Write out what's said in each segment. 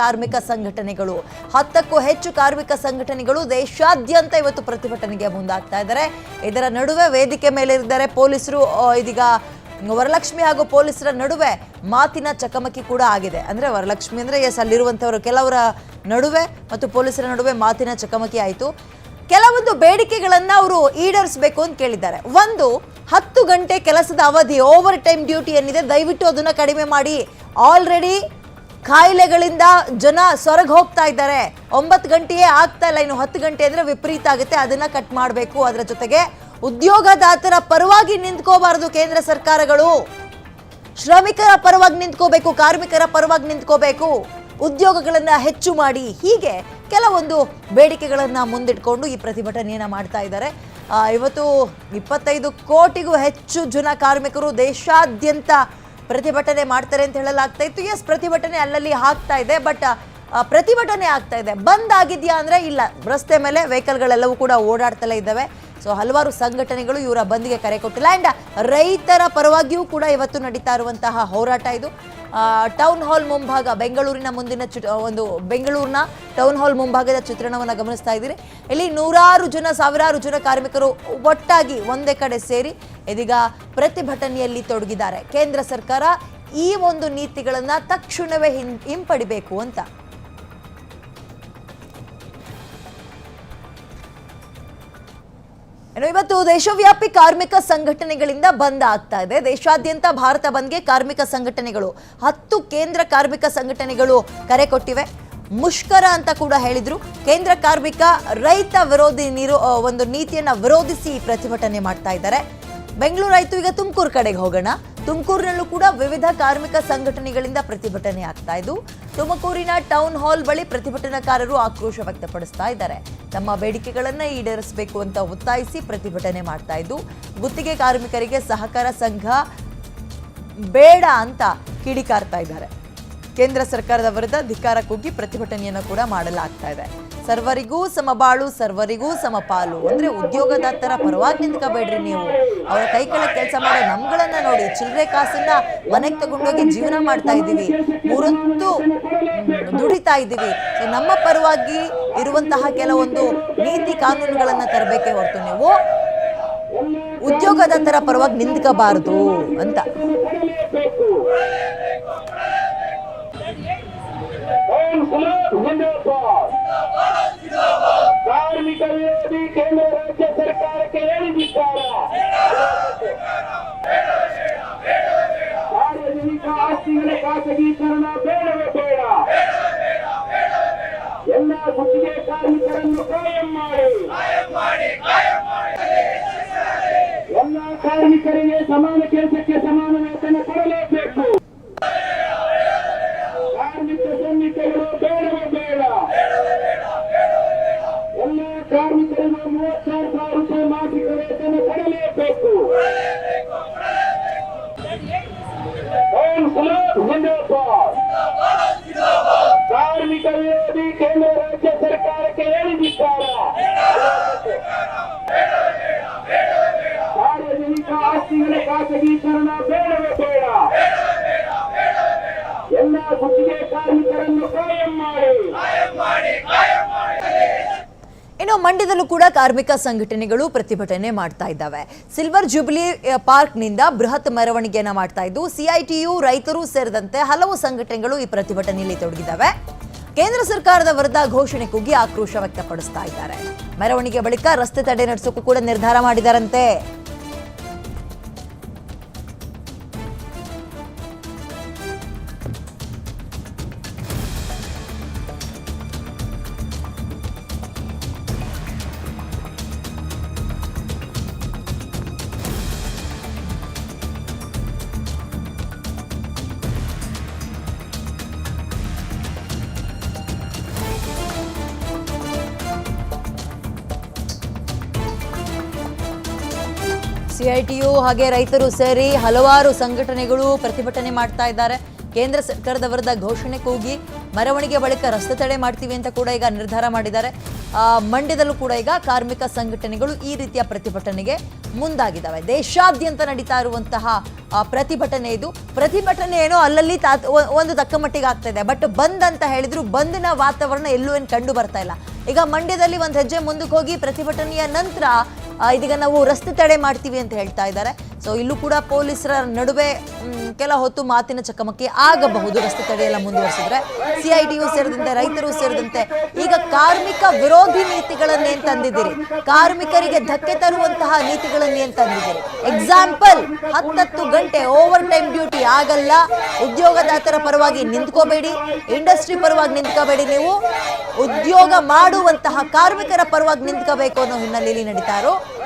ಕಾರ್ಮಿಕ ಸಂಘಟನೆಗಳು. ಹತ್ತಕ್ಕೂ ಹೆಚ್ಚು ಕಾರ್ಮಿಕ ಸಂಘಟನೆಗಳು ದೇಶಾದ್ಯಂತ ಇವತ್ತು ಪ್ರತಿಭಟನೆಗೆ ಮುಂದಾಗ್ತಾ ಇದ್ದಾರೆ. ಇದರ ನಡುವೆ ವೇದಿಕೆ ಮೇಲೆ ಇದ್ದಾರೆ ಪೊಲೀಸರು. ಇದೀಗ ವರಲಕ್ಷ್ಮಿ ಹಾಗೂ ಪೊಲೀಸರ ನಡುವೆ ಮಾತಿನ ಚಕಮಕಿ ಕೂಡ ಆಗಿದೆ. ಅಂದ್ರೆ ವರಲಕ್ಷ್ಮಿ ಅಂದ್ರೆ, ಎಸ್ ಅಲ್ಲಿರುವಂತವರು ಕೆಲವರ ನಡುವೆ ಮತ್ತು ಪೊಲೀಸರ ನಡುವೆ ಮಾತಿನ ಚಕಮಕಿ ಆಯಿತು. ಕೆಲವೊಂದು ಬೇಡಿಕೆಗಳನ್ನ ಅವರು ಈಡೇರಿಸಬೇಕು ಅಂತ ಕೇಳಿದ್ದಾರೆ. ಒಂದು, ಹತ್ತು ಗಂಟೆ ಕೆಲಸದ ಅವಧಿ ಓವರ್ ಟೈಮ್ ಡ್ಯೂಟಿ ಏನಿದೆ, ದಯವಿಟ್ಟು ಅದನ್ನ ಕಡಿಮೆ ಮಾಡಿ. ಆಲ್ರೆಡಿ ಕಾಯಿಲೆಗಳಿಂದ ಜನ ಸೊರಗ್ ಹೋಗ್ತಾ ಇದ್ದಾರೆ. ಒಂಬತ್ತು ಗಂಟೆಯೇ ಆಗ್ತಾ ಇಲ್ಲ, ಇನ್ನು ಹತ್ತು ಗಂಟೆ ಅಂದರೆ ವಿಪರೀತ ಆಗುತ್ತೆ. ಅದನ್ನ ಕಟ್ ಮಾಡಬೇಕು. ಅದರ ಜೊತೆಗೆ ಉದ್ಯೋಗದಾತರ ಪರವಾಗಿ ನಿಂತ್ಕೋಬಾರದು ಕೇಂದ್ರ ಸರ್ಕಾರಗಳು. ಶ್ರಮಿಕರ ಪರವಾಗಿ ನಿಂತ್ಕೋಬೇಕು, ಕಾರ್ಮಿಕರ ಪರವಾಗಿ ನಿಂತ್ಕೋಬೇಕು. ಉದ್ಯೋಗಗಳನ್ನ ಹೆಚ್ಚು ಮಾಡಿ. ಹೀಗೆ ಕೆಲವೊಂದು ಬೇಡಿಕೆಗಳನ್ನ ಮುಂದಿಟ್ಕೊಂಡು ಈ ಪ್ರತಿಭಟನೆಯನ್ನು ಮಾಡ್ತಾ ಇದ್ದಾರೆ. ಇವತ್ತು ಇಪ್ಪತ್ತೈದು ಕೋಟಿಗೂ ಹೆಚ್ಚು ಜನ ಕಾರ್ಮಿಕರು ದೇಶಾದ್ಯಂತ ಪ್ರತಿಭಟನೆ ಮಾಡ್ತಾರೆ ಅಂತ ಹೇಳಲಾಗ್ತಾ ಇತ್ತು. ಎಸ್ ಪ್ರತಿಭಟನೆ ಅಲ್ಲಲ್ಲಿ ಆಗ್ತಾ ಇದೆ ಬಟ್ ಪ್ರತಿಭಟನೆ ಆಗ್ತಾ ಇದೆ. ಬಂದ್ ಆಗಿದೆಯಾ ಅಂದ್ರೆ ಇಲ್ಲ. ರಸ್ತೆ ಮೇಲೆ ವೆಹಿಕಲ್ಗಳೆಲ್ಲವೂ ಕೂಡ ಓಡಾಡ್ತಲೇ ಇದ್ದಾವೆ. ಸೊ ಹಲವಾರು ಸಂಘಟನೆಗಳು ಇವರ ಬಂದ್ಗೆ ಕರೆ ಕೊಟ್ಟಿಲ್ಲ. ಆ್ಯಂಡ್ ರೈತರ ಪರವಾಗಿಯೂ ಕೂಡ ಇವತ್ತು ನಡೀತಾ ಇರುವಂತಹ ಹೋರಾಟ ಇದು. ಟೌನ್ ಹಾಲ್ ಮುಂಭಾಗ, ಬೆಂಗಳೂರಿನ ಮುಂದಿನ ಚು ಒಂದು ಬೆಂಗಳೂರಿನ ಟೌನ್ ಹಾಲ್ ಮುಂಭಾಗದ ಚಿತ್ರಣವನ್ನು ಗಮನಿಸ್ತಾ ಇದ್ದೀರಿ. ಇಲ್ಲಿ ನೂರಾರು ಜನ, ಸಾವಿರಾರು ಜನ ಕಾರ್ಮಿಕರು ಒಟ್ಟಾಗಿ ಒಂದೇ ಕಡೆ ಸೇರಿ ಇದೀಗ ಪ್ರತಿಭಟನೆಯಲ್ಲಿ ತೊಡಗಿದ್ದಾರೆ. ಕೇಂದ್ರ ಸರ್ಕಾರ ಈ ಒಂದು ನೀತಿಗಳನ್ನು ತಕ್ಷಣವೇ ಹಿಂಪಡಿಬೇಕು ಅಂತ. ಇವತ್ತು ದೇಶವ್ಯಾಪಿ ಕಾರ್ಮಿಕ ಸಂಘಟನೆಗಳಿಂದ ಬಂದ್ ಆಗ್ತಾ ಇದೆ. ದೇಶಾದ್ಯಂತ ಭಾರತ ಬಂದ್ಗೆ ಕಾರ್ಮಿಕ ಸಂಘಟನೆಗಳು, ಹತ್ತು ಕೇಂದ್ರ ಕಾರ್ಮಿಕ ಸಂಘಟನೆಗಳು ಕರೆ ಕೊಟ್ಟಿವೆ. ಮುಷ್ಕರ ಅಂತ ಕೂಡ ಹೇಳಿದ್ರು. ಕೇಂದ್ರ ಕಾರ್ಮಿಕ ರೈತ ವಿರೋಧಿ ಒಂದು ನೀತಿಯನ್ನ ವಿರೋಧಿಸಿ ಪ್ರತಿಭಟನೆ ಮಾಡ್ತಾ ಇದ್ದಾರೆ. ಬೆಂಗಳೂರು ಆಯ್ತು ಈಗ ತುಮಕೂರು ಕಡೆಗೆ ಹೋಗೋಣ. ತುಮಕೂರಿನಲ್ಲೂ ಕೂಡ ವಿವಿಧ ಕಾರ್ಮಿಕ ಸಂಘಟನೆಗಳಿಂದ ಪ್ರತಿಭಟನೆ ಆಗ್ತಾ ಇದ್ದು ತುಮಕೂರಿನ ಟೌನ್ ಹಾಲ್ ಬಳಿ ಪ್ರತಿಭಟನಾಕಾರರು ಆಕ್ರೋಶ ವ್ಯಕ್ತಪಡಿಸ್ತಾ ಇದ್ದಾರೆ. ತಮ್ಮ ಬೇಡಿಕೆಗಳನ್ನ ಈಡೇರಿಸಬೇಕು ಅಂತ ಒತ್ತಾಯಿಸಿ ಪ್ರತಿಭಟನೆ ಮಾಡ್ತಾ ಇದ್ದು, ಗುತ್ತಿಗೆ ಕಾರ್ಮಿಕರಿಗೆ ಸಹಕಾರ ಸಂಘ ಬೇಡ ಅಂತ ಕಿಡಿಕಾರ್ತಾ ಇದ್ದಾರೆ. ಕೇಂದ್ರ ಸರ್ಕಾರದ ವಿರುದ್ಧ ಧಿಕ್ಕಾರ ಕೂಗಿ ಪ್ರತಿಭಟನೆಯನ್ನು ಕೂಡ ಮಾಡಲಾಗ್ತಾ ಇದೆ. ಸರ್ವರಿಗೂ ಸಮಬಾಳು ಸರ್ವರಿಗೂ ಸಮಪಾಲು ಅಂದ್ರೆ ಉದ್ಯೋಗದಾತರ ಪರವಾಗಿ ನಿಂತ್ಕೋಬೇಡ್ರಿ ನೀವು. ಅವರ ಕೈ ಕೆಳಗೆ ಕೆಲಸ ಮಾಡೋ ನಮ್ಗಳನ್ನ ನೋಡಿ ಚಿಲ್ಲರೆ ಕಾಸನ್ನ ಮನೆಗೆ ತಗೊಂಡೋಗಿ ಜೀವನ ಮಾಡ್ತಾ ಇದ್ದೀವಿ. ಮೂರೊತ್ತು ದುಡಿತಾ ಇದ್ದೀವಿ. ಸೊ ನಮ್ಮ ಪರವಾಗಿ ಇರುವಂತಹ ಕೆಲವೊಂದು ನೀತಿ ಕಾನೂನುಗಳನ್ನ ತರಬೇಕೆ ಹೊರತು ನೀವು ಉದ್ಯೋಗದಾತರ ಪರವಾಗಿ ನಿಂತ್ಕೋಬಾರದು ಅಂತ. ಕೇಂದ್ರ ರಾಜ್ಯ ಸರ್ಕಾರಕ್ಕೆ ಹೇಳಿದ್ದಾರೆ ಸಾರ್ವಜನಿಕ ಆಸ್ತಿಗಳ ಖಾಸಗೀಕರಣ ಬೇಡವೇ ಮಂಡ್ಯದಲ್ಲೂ ಕೂಡ ಕಾರ್ಮಿಕ ಸಂಘಟನೆಗಳು ಪ್ರತಿಭಟನೆ ಮಾಡ್ತಾ ಇದ್ದಾವೆ. ಸಿಲ್ವರ್ ಜುಬ್ಲಿ ಪಾರ್ಕ್ನಿಂದ ಬೃಹತ್ ಮೆರವಣಿಗೆಯನ್ನ ಮಾಡ್ತಾ ಇದ್ದು ಸಿಐಟಿಯು ರೈತರು ಸೇರಿದಂತೆ ಹಲವು ಸಂಘಟನೆಗಳು ಈ ಪ್ರತಿಭಟನೆಯಲ್ಲಿ ತೊಡಗಿದ್ದಾವೆ. ಕೇಂದ್ರ ಸರ್ಕಾರದ ವಿರುದ್ಧ ಘೋಷಣೆ ಕೂಗಿ ಆಕ್ರೋಶ ವ್ಯಕ್ತಪಡಿಸ್ತಾ ಇದ್ದಾರೆ. ಮೆರವಣಿಗೆ ಬಳಿಕ ರಸ್ತೆ ತಡೆ ನಡೆಸೋಕ್ಕೂ ಕೂಡ ನಿರ್ಧಾರ ಮಾಡಿದಾರಂತೆ. ಸಿಐಟಿಯು ಹಾಗೆ ರೈತರು ಸೇರಿ ಹಲವಾರು ಸಂಘಟನೆಗಳು ಪ್ರತಿಭಟನೆ ಮಾಡ್ತಾ ಇದ್ದಾರೆ. ಕೇಂದ್ರ ಸರ್ಕಾರದ ವಿರುದ್ಧ ಘೋಷಣೆ ಕೂಗಿ ಮೆರವಣಿಗೆ ಬಳಿಕ ರಸ್ತೆ ತಡೆ ಮಾಡ್ತೀವಿ ಅಂತ ಕೂಡ ಈಗ ನಿರ್ಧಾರ ಮಾಡಿದ್ದಾರೆ. ಮಂಡ್ಯದಲ್ಲೂ ಕೂಡ ಈಗ ಕಾರ್ಮಿಕ ಸಂಘಟನೆಗಳು ಈ ರೀತಿಯ ಪ್ರತಿಭಟನೆಗೆ ಮುಂದಾಗಿದ್ದಾವೆ. ದೇಶಾದ್ಯಂತ ನಡೀತಾ ಇರುವಂತಹ ಪ್ರತಿಭಟನೆ ಇದು. ಪ್ರತಿಭಟನೆ ಏನೋ ಅಲ್ಲಲ್ಲಿ ತಾತ್- ಒಂದು ತಕ್ಕ ಮಟ್ಟಿಗೆ ಆಗ್ತಾ ಇದೆ. ಬಟ್ ಬಂದ್ ಅಂತ ಹೇಳಿದ್ರು ಬಂದ್ನ ವಾತಾವರಣ ಎಲ್ಲೂ ಏನು ಕಂಡು ಬರ್ತಾ ಇಲ್ಲ. ಈಗ ಮಂಡ್ಯದಲ್ಲಿ ಒಂದು ಹೆಜ್ಜೆ ಮುಂದಕ್ಕೆ ಹೋಗಿ ಪ್ರತಿಭಟನೆಯ ನಂತರ ಇದೀಗ ನಾವು ರಸ್ತೆ ತಡೆ ಮಾಡ್ತೀವಿ ಅಂತ ಹೇಳ್ತಾ ಇದ್ದಾರೆ. ಇಲ್ಲೂ ಕೂಡ ಪೊಲೀಸರ ನಡುವೆ ಕೆಲ ಹೊತ್ತು ಮಾತಿನ ಚಕಮಕಿ ಆಗಬಹುದು. ರಸ್ತೆ ತಡೆಯೆಲ್ಲ ಮುಂದುವರಿಸಿದ್ರೆ ಸಿಐಟಿಯು ಸೇರಿದಂತೆ ರೈತರು ಸೇರಿದಂತೆ ಈಗ ಕಾರ್ಮಿಕ ವಿರೋಧಿ ನೀತಿಗಳನ್ನೇನ್ ತಂದಿದ್ದೀರಿ. ಕಾರ್ಮಿಕರಿಗೆ ಧಕ್ಕೆ ತರುವಂತಹ ನೀತಿಗಳನ್ನೇನ್ ತಂದಿದ್ದೀರಿ. ಎಕ್ಸಾಂಪಲ್ ಹತ್ತತ್ತು ಗಂಟೆ ಓವರ್ ಟೈಮ್ ಡ್ಯೂಟಿ ಆಗಲ್ಲ. ಉದ್ಯೋಗದಾತರ ಪರವಾಗಿ ನಿಂತ್ಕೋಬೇಡಿ. ಇಂಡಸ್ಟ್ರಿ ಪರವಾಗಿ ನಿಂತ್ಕೋಬೇಡಿ ನೀವು. ಉದ್ಯೋಗ ಮಾಡುವಂತಹ ಕಾರ್ಮಿಕರ ಪರವಾಗಿ ನಿಂತ್ಕೋಬೇಕು ಅನ್ನೋ ಹಿನ್ನೆಲೆಯಲ್ಲಿ ನಡೀತಾ ಇರೋ ರೈತ ಕಾರ್ಮಿಕ